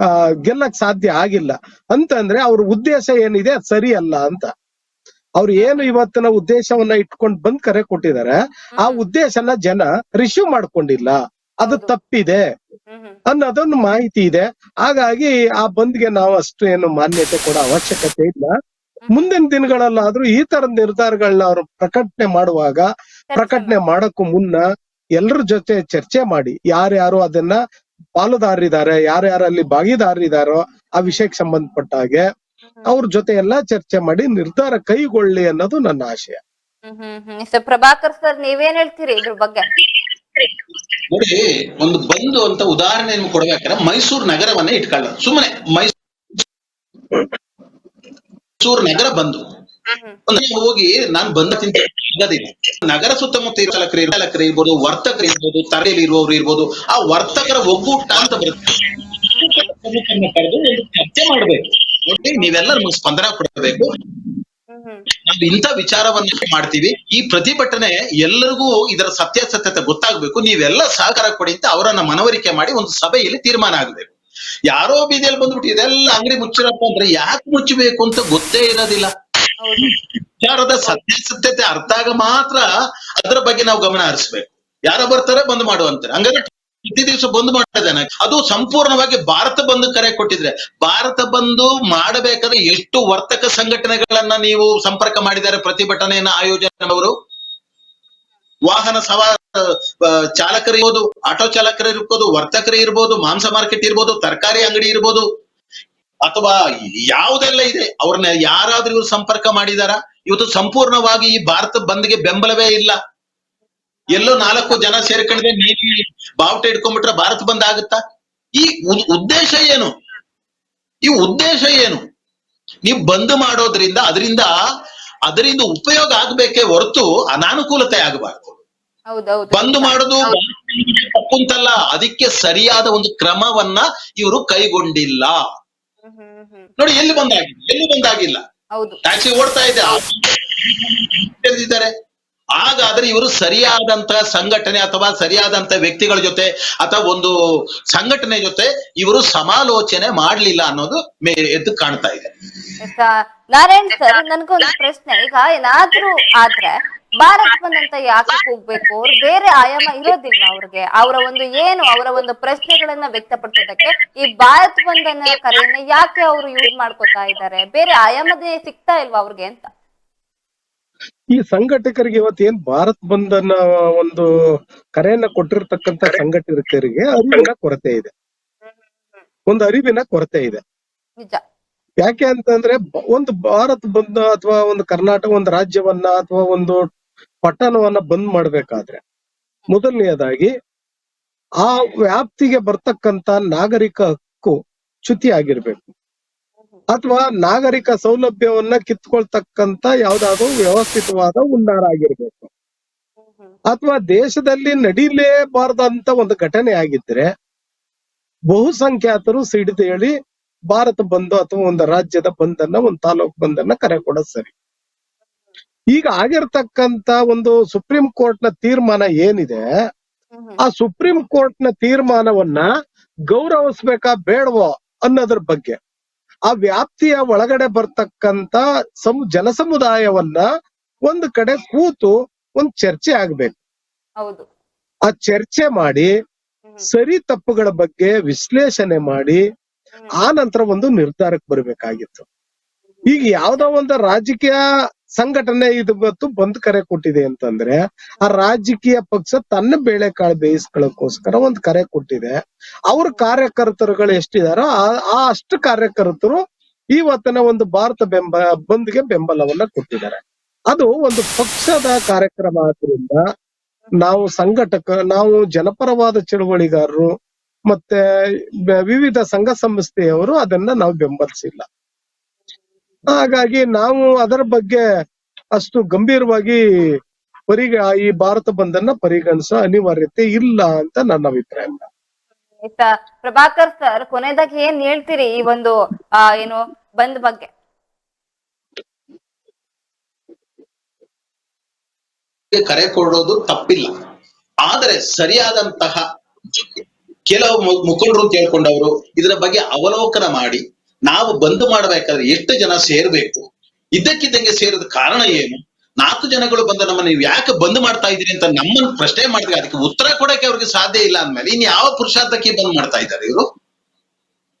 ಆ ಗೆಲ್ಲಕ್ ಸಾಧ್ಯ ಆಗಿಲ್ಲ. ಅಂತಂದ್ರೆ ಅವ್ರ ಉದ್ದೇಶ ಏನಿದೆ ಅದು ಸರಿ ಅಲ್ಲ ಅಂತ. ಅವ್ರು ಏನು ಇವತ್ತಿನ ಉದ್ದೇಶವನ್ನ ಇಟ್ಕೊಂಡ್ ಬಂದ್ ಕರೆ ಕೊಟ್ಟಿದ್ದಾರೆ ಆ ಉದ್ದೇಶನ ಜನ ರಿಸೀವ್ ಮಾಡ್ಕೊಂಡಿಲ್ಲ. ಅದು ತಪ್ಪಿದೆ. ಅನ್ನೋದೊಂದು ಮಾಹಿತಿ ಇದೆ. ಹಾಗಾಗಿ ಆ ಬಂದ್ಗೆ ನಾವು ಅಷ್ಟು ಏನು ಮಾನ್ಯತೆ ಕೊಡೋ ಅವಶ್ಯಕತೆ ಇಲ್ಲ. ಮುಂದಿನ ದಿನಗಳಲ್ಲಾದ್ರೂ ಈ ತರ ನಿರ್ಧಾರಗಳನ್ನ ಅವರು ಪ್ರಕಟಣೆ ಮಾಡುವಾಗ ಪ್ರಕಟಣೆ ಮಾಡಕ್ಕೂ ಮುನ್ನ ಎಲ್ಲರ ಜೊತೆ ಚರ್ಚೆ ಮಾಡಿ ಯಾರ್ಯಾರು ಅದನ್ನ ಪಾಲುದಾರರಿದ್ದಾರೆ ಯಾರ್ಯಾರು ಅಲ್ಲಿ ಭಾಗಿದಾರರಿದಾರೋ ಆ ವಿಷಯಕ್ಕೆ ಸಂಬಂಧಪಟ್ಟ ಹಾಗೆ ಅವ್ರ ಜೊತೆ ಎಲ್ಲಾ ಚರ್ಚೆ ಮಾಡಿ ನಿರ್ಧಾರ ಕೈಗೊಳ್ಳಿ ಅನ್ನೋದು ನನ್ನ ಆಶಯ. ಹ್ಮ್ ಹ್ಮ್ ಹ್ಮ್. ಸರ್ ಪ್ರಭಾಕರ್ ಸರ್ ನೀವೇನ್ ಹೇಳ್ತೀರಿ ಇದ್ರ ಬಗ್ಗೆ? ನೋಡಿ ಒಂದು ಬಂದು ಅಂತ ಉದಾಹರಣೆ ನಿಮ್ಗೆ ಕೊಡ್ಬೇಕಾದ್ರೆ ಮೈಸೂರು ನಗರವನ್ನ ಇಟ್ಕೊಳ್ಳ ಸುಮ್ಮನೆ ಮೈಸೂರು ನಗರ ಬಂದು ಹೋಗಿ ನಾನು ಬಂದ ಸಿಗೋದಿಲ್ಲ. ನಗರ ಸುತ್ತಮುತ್ತ ಇರೋ ಚಾಲಕರು ಇರ್ಬೋದು, ಚಾಲಕರು ಇರ್ಬೋದು ವರ್ತಕರು ಇರ್ಬೋದು ತರೆಯಲ್ಲಿ ಇರುವವರು ಇರ್ಬೋದು ಆ ವರ್ತಕರ ಒಗ್ಗೂಟ ಅಂತ ಬರುತ್ತೆ. ಚರ್ಚೆ ಮಾಡ್ಬೇಕು. ನೋಡಿ ನೀವೆಲ್ಲ ನಮ್ಗೆ ಸ್ಪಂದನ ಕೊಡಬೇಕು. ನಾವು ಇಂಥ ವಿಚಾರವನ್ನ ಮಾಡ್ತೀವಿ. ಈ ಪ್ರತಿಭಟನೆ ಎಲ್ಲರಿಗೂ ಇದರ ಸತ್ಯಾಸತ್ಯತೆ ಗೊತ್ತಾಗ್ಬೇಕು. ನೀವೆಲ್ಲ ಸಹಕಾರ ಕೊಡಿ ಅಂತ ಅವರನ್ನ ಮನವರಿಕೆ ಮಾಡಿ ಒಂದು ಸಭೆಯಲ್ಲಿ ತೀರ್ಮಾನ ಆಗ್ಬೇಕು. ಯಾರೋ ಬೀದಿಯಲ್ಲಿ ಬಂದ್ಬಿಟ್ಟು ಇದೆಲ್ಲ ಅಂಗಡಿ ಮುಚ್ಚಿರಪ್ಪ ಅಂದ್ರೆ ಯಾಕೆ ಮುಚ್ಚಬೇಕು ಅಂತ ಗೊತ್ತೇ ಇರೋದಿಲ್ಲ. ವಿಚಾರದ ಸತ್ಯಾಸತ್ಯತೆ ಅರ್ಥ ಆಗ ಮಾತ್ರ ಅದರ ಬಗ್ಗೆ ನಾವು ಗಮನ ಹರಿಸ್ಬೇಕು. ಯಾರೋ ಬರ್ತಾರೆ ಬಂದ್ ಮಾಡುವಂತಾರೆ ಹಂಗಾದ್ರೆ ಪ್ರತಿ ದಿವಸ ಬಂದ್ ಮಾಡಿದಾನೆ ಅದು ಸಂಪೂರ್ಣವಾಗಿ ಭಾರತ ಬಂದ್ ಕರೆ ಕೊಟ್ಟಿದ್ರೆ. ಭಾರತ ಬಂದು ಮಾಡಬೇಕಾದ್ರೆ ಎಷ್ಟು ವರ್ತಕ ಸಂಘಟನೆಗಳನ್ನ ನೀವು ಸಂಪರ್ಕ ಮಾಡಿದ್ದಾರೆ ಪ್ರತಿಭಟನೆಯನ್ನ ಆಯೋಜನೆ ಅವರು ವಾಹನ ಸವಾರ ಚಾಲಕರು ಇರ್ಬೋದು ಆಟೋ ಚಾಲಕರು ಇರ್ಬೋದು ವರ್ತಕರು ಇರ್ಬೋದು ಮಾಂಸ ಮಾರ್ಕೆಟ್ ಇರ್ಬೋದು, ತರಕಾರಿ ಅಂಗಡಿ ಇರ್ಬೋದು. ಅಥವಾ ಯಾವುದೆಲ್ಲ ಇದೆ ಅವ್ರನ್ನ ಯಾರಾದ್ರೂ ಇವ್ರು ಸಂಪರ್ಕ ಮಾಡಿದಾರ? ಇವತ್ತು ಸಂಪೂರ್ಣವಾಗಿ ಈ ಭಾರತ ಬಂದ್ಗೆ ಬೆಂಬಲವೇ ಇಲ್ಲ. ಎಲ್ಲೋ ನಾಲ್ಕು ಜನ ಸೇರ್ಕೊಂಡ್ರೆ ಬಾವುಟ ಇಟ್ಕೊಂಡ್ಬಿಟ್ರೆ ಭಾರತ ಬಂದ್ ಆಗುತ್ತಾ? ಈ ಉದ್- ಉದ್ದೇಶ ಏನು? ಈ ಉದ್ದೇಶ ಏನು? ನೀವು ಬಂದ್ ಮಾಡೋದ್ರಿಂದ ಅದರಿಂದ ಅದರಿಂದ ಉಪಯೋಗ ಆಗ್ಬೇಕೇ ಹೊರತು ಅನಾನುಕೂಲತೆ ಆಗಬಾರ್ದು. ಬಂದ್ ಮಾಡೋದು ತಪ್ಪು ಅಂತಲ್ಲ ಅದಕ್ಕೆ ಸರಿಯಾದ ಒಂದು ಕ್ರಮವನ್ನ ಇವರು ಕೈಗೊಂಡಿಲ್ಲ. ನೋಡಿ ಎಲ್ಲಿ ಬಂದಾಗಿಲ್ಲ ಎಲ್ಲಿ ಬಂದಾಗಿಲ್ಲ. ಟ್ಯಾಕ್ಸಿ ಓಡ್ತಾ ಇದೆ ತೆರೆದಿದ್ದಾರೆ ಹಾಗಾದ್ರೆ ಇವರು ಸರಿಯಾದಂತ ಸಂಘಟನೆ ಅಥವಾ ಸರಿಯಾದಂತ ವ್ಯಕ್ತಿಗಳ ಜೊತೆ ಅಥವಾ ಒಂದು ಸಂಘಟನೆ ಜೊತೆ ಇವರು ಸಮಾಲೋಚನೆ ಮಾಡ್ಲಿಲ್ಲ ಅನ್ನೋದು ಎದ್ದು ಕಾಣ್ತಾ ಇದೆ. ನಾರಾಯಣ್ ಸರ್ ನನ್ಗೊಂದು ಪ್ರಶ್ನೆ. ಈಗ ಏನಾದ್ರೂ ಆದ್ರೆ ಭಾರತ್ ಬಂದ್ ಅಂತ ಯಾಕೆ ಹೋಗ್ಬೇಕು? ಅವ್ರು ಬೇರೆ ಆಯಾಮ ಇರೋದಿಲ್ಲ ಅವ್ರಿಗೆ? ಅವರ ಒಂದು ಏನು ಅವರ ಒಂದು ಪ್ರಶ್ನೆಗಳನ್ನ ವ್ಯಕ್ತಪಡಿಸೋದಕ್ಕೆ ಈ ಭಾರತ್ ಬಂದ್ ಅನ್ನೋ ಕರೆಯನ್ನ ಯಾಕೆ ಅವರು ಯೂಸ್ ಮಾಡ್ಕೋತಾ ಇದ್ದಾರೆ? ಬೇರೆ ಆಯಾಮದೇ ಸಿಗ್ತಾ ಇಲ್ವಾ ಅವ್ರಿಗೆ ಅಂತ? ಈ ಸಂಘಟಕರಿಗೆ ಇವತ್ತೇನ್ ಭಾರತ್ ಬಂದ್ ಅನ್ನೋ ಒಂದು ಕರೆಯನ್ನ ಕೊಟ್ಟಿರ್ತಕ್ಕಂತ ಸಂಘಟಕರಿಗೆ ಅರಿವಿನ ಕೊರತೆ ಇದೆ. ಒಂದು ಅರಿವಿನ ಕೊರತೆ ಇದೆ. ನಿಜ. ಯಾಕೆ ಅಂತಂದ್ರೆ ಒಂದು ಭಾರತ್ ಬಂದ್ ಅಥವಾ ಒಂದು ಕರ್ನಾಟಕ ಒಂದು ರಾಜ್ಯವನ್ನ ಅಥವಾ ಒಂದು ಪಟ್ಟಣವನ್ನ ಬಂದ್ ಮಾಡ್ಬೇಕಾದ್ರೆ. ಮೊದಲನೆಯದಾಗಿ ಆ ವ್ಯಾಪ್ತಿಗೆ ಬರ್ತಕ್ಕಂತ ನಾಗರಿಕ ಹಕ್ಕು ಚ್ಯುತಿ ಆಗಿರ್ಬೇಕು. ಅಥವಾ ನಾಗರಿಕ ಸೌಲಭ್ಯವನ್ನ ಕಿತ್ಕೊಳ್ತಕ್ಕಂತ ಯಾವ್ದಾದ್ರು ವ್ಯವಸ್ಥಿತವಾದ ಉನ್ನಾರ ಆಗಿರ್ಬೇಕು. ಅಥವಾ ದೇಶದಲ್ಲಿ ನಡೀಲೇಬಾರ್ದಂತ ಒಂದು ಘಟನೆ ಆಗಿದ್ರೆ, ಬಹುಸಂಖ್ಯಾತರು ಸಿಡಿದೇಳಿ ಭಾರತ ಬಂದು ಅಥವಾ ಒಂದು ರಾಜ್ಯದ ಬಂದನ್ನ, ಒಂದು ತಾಲೂಕ್ ಬಂದನ್ನ ಕರೆ ಕೊಡೋದು ಸರಿ. ಈಗ ಆಗಿರ್ತಕ್ಕಂತ ಒಂದು ಸುಪ್ರೀಂ ಕೋರ್ಟ್ನ ತೀರ್ಮಾನ ಏನಿದೆ ಆ ಸುಪ್ರೀಂ ಕೋರ್ಟ್ನ ತೀರ್ಮಾನವನ್ನ ಗೌರವಿಸ್ಬೇಕಾ ಬೇಡವೋ ಅನ್ನೋದ್ರ ಬಗ್ಗೆ. ಆ ವ್ಯಾಪ್ತಿಯ ಒಳಗಡೆ ಬರ್ತಕ್ಕಂತ ಸಮ್ ಜನಸಮುದಾಯವನ್ನ ಒಂದು ಕಡೆ ಕೂತು ಒಂದ್ ಚರ್ಚೆ ಆಗ್ಬೇಕು. ಹೌದು. ಆ ಚರ್ಚೆ ಮಾಡಿ ಸರಿ ತಪ್ಪುಗಳ ಬಗ್ಗೆ ವಿಶ್ಲೇಷಣೆ ಮಾಡಿ ಆ ನಂತರ ಒಂದು ನಿರ್ಧಾರಕ್ಕೆ ಬರಬೇಕಾಗಿತ್ತು. ಈಗ ಯಾವ್ದೋ ಒಂದು ರಾಜಕೀಯ ಸಂಘಟನೆ ಇದು ಬಂದ್ ಕರೆ ಕೊಟ್ಟಿದೆ ಅಂತಂದ್ರೆ ಆ ರಾಜಕೀಯ ಪಕ್ಷ ತನ್ನ ಬೇಳೆಕಾಳು ಬೇಯಿಸ್ಕೊಳ್ಳೋಕೋಸ್ಕರ ಒಂದ್ ಕರೆ ಕೊಟ್ಟಿದೆ. ಅವ್ರ ಕಾರ್ಯಕರ್ತರುಗಳು ಎಷ್ಟಿದಾರೋ ಆ ಅಷ್ಟು ಕಾರ್ಯಕರ್ತರು ಇವತ್ತಿನ ಒಂದು ಭಾರತ ಬೆಂಬ, ಬಂದ್ಗೆ ಬೆಂಬಲವನ್ನ ಕೊಟ್ಟಿದ್ದಾರೆ. ಅದು ಒಂದು ಪಕ್ಷದ ಕಾರ್ಯಕ್ರಮ ಆದ್ರಿಂದ ನಾವು ಸಂಘಟಕ, ನಾವು ಜನಪರವಾದ ಚಳುವಳಿಗಾರರು ಮತ್ತೆ ವಿವಿಧ ಸಂಘ ಸಂಸ್ಥೆಯವರು ಅದನ್ನ ನಾವು ಬೆಂಬಲಿಸಿಲ್ಲ. ಹಾಗಾಗಿ ನಾವು ಅದರ ಬಗ್ಗೆ ಅಷ್ಟು ಗಂಭೀರವಾಗಿ ಪರಿಗ ಈ ಭಾರತ ಬಂದನ್ನ ಪರಿಗಣಿಸೋ ಅನಿವಾರ್ಯತೆ ಇಲ್ಲ ಅಂತ ನನ್ನ ಅಭಿಪ್ರಾಯ. ಪ್ರಭಾಕರ್ ಸರ್ ಕೊನೆಯದಾಗಿ ಏನ್ ಹೇಳ್ತೀರಿ ಈ ಒಂದು ಆ ಏನು ಬಂದ್ ಬಗ್ಗೆ? ಕರೆ ಕೊಡೋದು ತಪ್ಪಿಲ್ಲ. ಆದರೆ ಸರಿಯಾದಂತಹ ಕೆಲವು ಮುಖಂಡರು ಕೇಳ್ಕೊಂಡವರು ಇದರ ಬಗ್ಗೆ ಅವಲೋಕನ ಮಾಡಿ ನಾವು ಬಂದ್ ಮಾಡ್ಬೇಕಾದ್ರೆ ಎಷ್ಟು ಜನ ಸೇರ್ಬೇಕು? ಇದ್ದಕ್ಕಿದ್ದಂಗೆ ಸೇರಿದ ಕಾರಣ ಏನು? ನಾಲ್ಕು ಜನಗಳು ಬಂದ ನಮ್ಮನ್ನ ನೀವು ಯಾಕೆ ಬಂದ್ ಮಾಡ್ತಾ ಇದ್ದೀರಿ ಅಂತ ನಮ್ಮನ್ನ ಪ್ರಶ್ನೆ ಮಾಡಿದ್ರೆ ಅದಕ್ಕೆ ಉತ್ತರ ಕೊಡಕ್ಕೆ ಅವ್ರಿಗೆ ಸಾಧ್ಯ ಇಲ್ಲ ಅಂದ್ಮೇಲೆ ಇನ್ ಯಾವ ಪುರುಷಾರ್ಥಕ್ಕೆ ಬಂದ್ ಮಾಡ್ತಾ ಇದ್ದಾರೆ ಇವರು?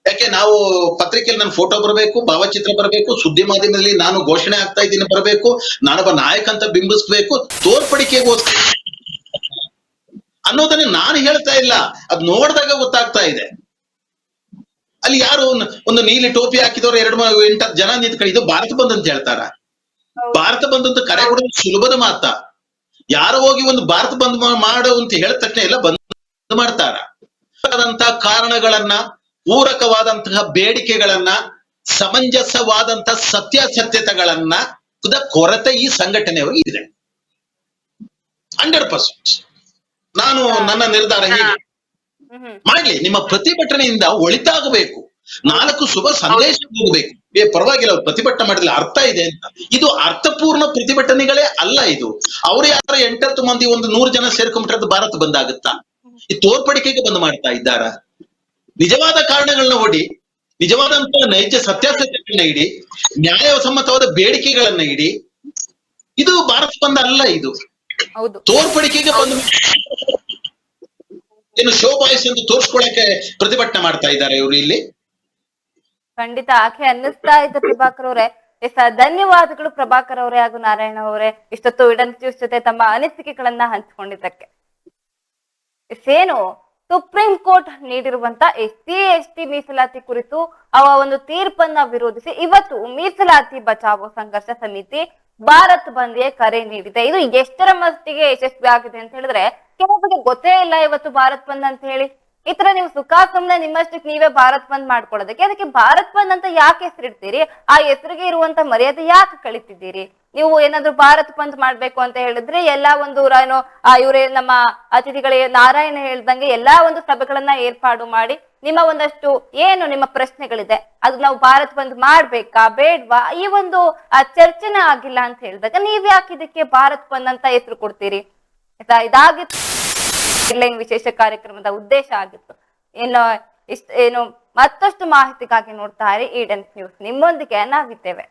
ಯಾಕೆ ನಾವು ಪತ್ರಿಕೆಯಲ್ಲಿ ನನ್ನ ಫೋಟೋ ಬರಬೇಕು, ಭಾವಚಿತ್ರ ಬರಬೇಕು, ಸುದ್ದಿ ಮಾಧ್ಯಮದಲ್ಲಿ ನಾನು ಘೋಷಣೆ ಆಗ್ತಾ ಇದ್ದೀನಿ ಬರಬೇಕು, ನಾನೊಬ್ಬ ನಾಯಕ ಅಂತ ಬಿಂಬಿಸ್ಬೇಕು ತೋರ್ಪಡಿಕೆಗೋಸ್ಕರ ಅನ್ನೋದನ್ನ ನಾನು ಹೇಳ್ತಾ ಇಲ್ಲ. ಅದ್ ನೋಡಿದಾಗ ಗೊತ್ತಾಗ್ತಾ ಇದೆ. ಅಲ್ಲಿ ಯಾರು ಒಂದು- ನೀಲಿ ಟೋಪಿ ಹಾಕಿದವರು ಎರಡು ಎಂಟು ಎಂಟತ್ತು ಜನ ನಿಂತ್ಕೊಂಡು ಇದು ಭಾರತ ಬಂದ್ ಅಂತ ಹೇಳ್ತಾರ. ಭಾರತ ಬಂದ್ ಅಂತ ಕರೆ ಕೊಡೋದು ಸುಲಭದ ಮಾತ. ಯಾರು ಹೋಗಿ ಒಂದು ಭಾರತ ಬಂದ್ ಮಾಡು ಅಂತ ಹೇಳಿದ ತಕ್ಷಣ ಎಲ್ಲ ಬಂದ್ ಮಾಡ್ತಾರ. ಕಾರಣಗಳನ್ನ ಪೂರಕವಾದಂತಹ ಬೇಡಿಕೆಗಳನ್ನ ಸಮಂಜಸವಾದಂತಹ ಸತ್ಯಾಸತ್ಯತೆಗಳನ್ನ ಕೊರತೆ ಈ ಸಂಘಟನೆ ಇದೆ. Hundred percent. ನಾನು ನನ್ನ ನಿರ್ಧಾರ ಹೀಗೆ. ಮಾಡ್ಲಿ ನಿಮ್ಮ ಪ್ರತಿಭಟನೆಯಿಂದ ಒಳಿತಾಗಬೇಕು. ನಾಲ್ಕು ಶುಭ ಸಂದೇಶ ಹೋಗಬೇಕು. ಏ ಪರವಾಗಿಲ್ಲ ಅವ್ರು ಪ್ರತಿಭಟನೆ ಮಾಡಿದ್ರೆ ಅರ್ಥ ಇದೆ ಅಂತ. ಇದು ಅರ್ಥಪೂರ್ಣ ಪ್ರತಿಭಟನೆಗಳೇ ಅಲ್ಲ ಇದು. ಅವ್ರು ಯಾರು ಎಂಟತ್ತು ಮಂದಿ ಒಂದು ನೂರು ಜನ ಸೇರ್ಕೊಂಡ್ಬಿಟ್ರೆ ಭಾರತ ಬಂದಾಗುತ್ತಾ? ಈ ತೋರ್ಪಡಿಕೆಗೆ ಬಂದ್ ಮಾಡ್ತಾ ಇದ್ದಾರ? ನಿಜವಾದ ಕಾರಣಗಳನ್ನ ಓಡಿ ನಿಜವಾದಂತ ನೈಜ ಸತ್ಯಾಸತ್ಯಗಳನ್ನ ಇಡಿ ನ್ಯಾಯಸಮ್ಮತವಾದ ಬೇಡಿಕೆಗಳನ್ನ ಇಡಿ. ಇದು ಭಾರತ ಬಂದ ಅಲ್ಲ ಇದು. ತೋರ್ಪಡಿಕೆಗೆ ಬಂದು ಏನು ಶೋ ಬಾಯ್ಸ್ ಎಂದು ತೋರ್ಸ್ಕೊಳಕ್ಕೆ ಪ್ರತಿಭಟನೆ ಮಾಡ್ತಾ ಇದ್ದಾರೆ ಇವರು ಇಲ್ಲಿ? ಖಂಡಿತ ಆಕೆ ಅನ್ನಿಸ್ತಾ ಇದ್ದ ಪ್ರಭಾಕರ್ ಅವರೇ. ಎಸ್ ಧನ್ಯವಾದಗಳು ಪ್ರಭಾಕರ್ ಅವರೇ ಹಾಗೂ ನಾರಾಯಣ ಅವರೇ. ಇಷ್ಟೊತ್ತು ಇಡನ್ ಜೊತೆ ತಮ್ಮ ಅನಿಸಿಕೆಗಳನ್ನ ಹಂಚಿಕೊಂಡಿದ್ದಕ್ಕೆ. ಏನು? ಸುಪ್ರೀಂ ಕೋರ್ಟ್ ನೀಡಿರುವಂತ ಎಸ್ ಸಿ ಎಸ್ ಟಿ ಮೀಸಲಾತಿ ಕುರಿತು ಅವ ಒಂದು ತೀರ್ಪನ್ನ ವಿರೋಧಿಸಿ ಇವತ್ತು ಮೀಸಲಾತಿ ಬಚಾವೋ ಸಂಘರ್ಷ ಸಮಿತಿ ಭಾರತ್ ಬಂದ್ಗೆ ಕರೆ ನೀಡಿದೆ. ಇದು ಎಷ್ಟರ ಮಟ್ಟಿಗೆ ಯಶಸ್ವಿ ಆಗಿದೆ ಅಂತ ಹೇಳಿದ್ರೆ ಕೆಲವರಿಗೆ ಗೊತ್ತೇ ಇಲ್ಲ ಇವತ್ತು ಭಾರತ್ ಬಂದ್ ಅಂತ ಹೇಳಿ. ಈ ತರ ನೀವು ಸುಖ ಸುಮ್ನೆ ನಿಮ್ಮಷ್ಟಕ್ಕೆ ನೀವೇ ಭಾರತ್ ಬಂದ್ ಮಾಡ್ಕೊಳ್ಳೋದಕ್ಕೆ, ಅದಕ್ಕೆ ಭಾರತ್ ಬಂದ್ ಅಂತ ಯಾಕೆ ಹೆಸರಿಡ್ತೀರಿ? ಆ ಹೆಸರಿಗೆ ಇರುವಂತ ಮರ್ಯಾದೆ ಯಾಕೆ ಕಳಿತಿದ್ದೀರಿ? ನೀವು ಏನಾದ್ರು ಭಾರತ್ ಬಂದ್ ಮಾಡ್ಬೇಕು ಅಂತ ಹೇಳಿದ್ರೆ ಎಲ್ಲಾ ಒಂದು ಏನು, ಆ, ಇವ್ರೆ ನಮ್ಮ ಅತಿಥಿಗಳಿಗೆ ನಾರಾಯಣ ಹೇಳ್ದಂಗೆ ಎಲ್ಲಾ ಒಂದು ಸಭೆಗಳನ್ನ ಏರ್ಪಾಡು ಮಾಡಿ ನಿಮ್ಮ ಒಂದಷ್ಟು ಏನು ನಿಮ್ಮ ಪ್ರಶ್ನೆಗಳಿದೆ, ಅದು ನಾವು ಭಾರತ್ ಬಂದ್ ಮಾಡ್ಬೇಕಾ, ಬೇಡ್ವಾ, ಈ ಒಂದು ಚರ್ಚೆನೇ ಆಗಿಲ್ಲ ಅಂತ ಹೇಳಿದಾಗ ನೀವ್ ಯಾಕೆ ಇದಕ್ಕೆ ಭಾರತ್ ಬಂದ್ ಅಂತ ಹೆಸರು ಕೊಡ್ತೀರಿ? ಆಯ್ತಾ ಇದಾಗಿತ್ತು. ಹೆಡ್ಲೈನ್ ವಿಶೇಷ ಕಾರ್ಯಕ್ರಮದ ಉದ್ದೇಶ ಆಗಿತ್ತು. ಇನ್ನು ಇಷ್ಟ ಏನು ಮತ್ತಷ್ಟು ಮಾಹಿತಿಗಾಗಿ ನೋಡ್ತಾ ಇರಿ ಈಡನ್ ನ್ಯೂಸ್. ನಿಮ್ಮೊಂದಿಗೆ ನಾವಿದ್ದೇವೆ.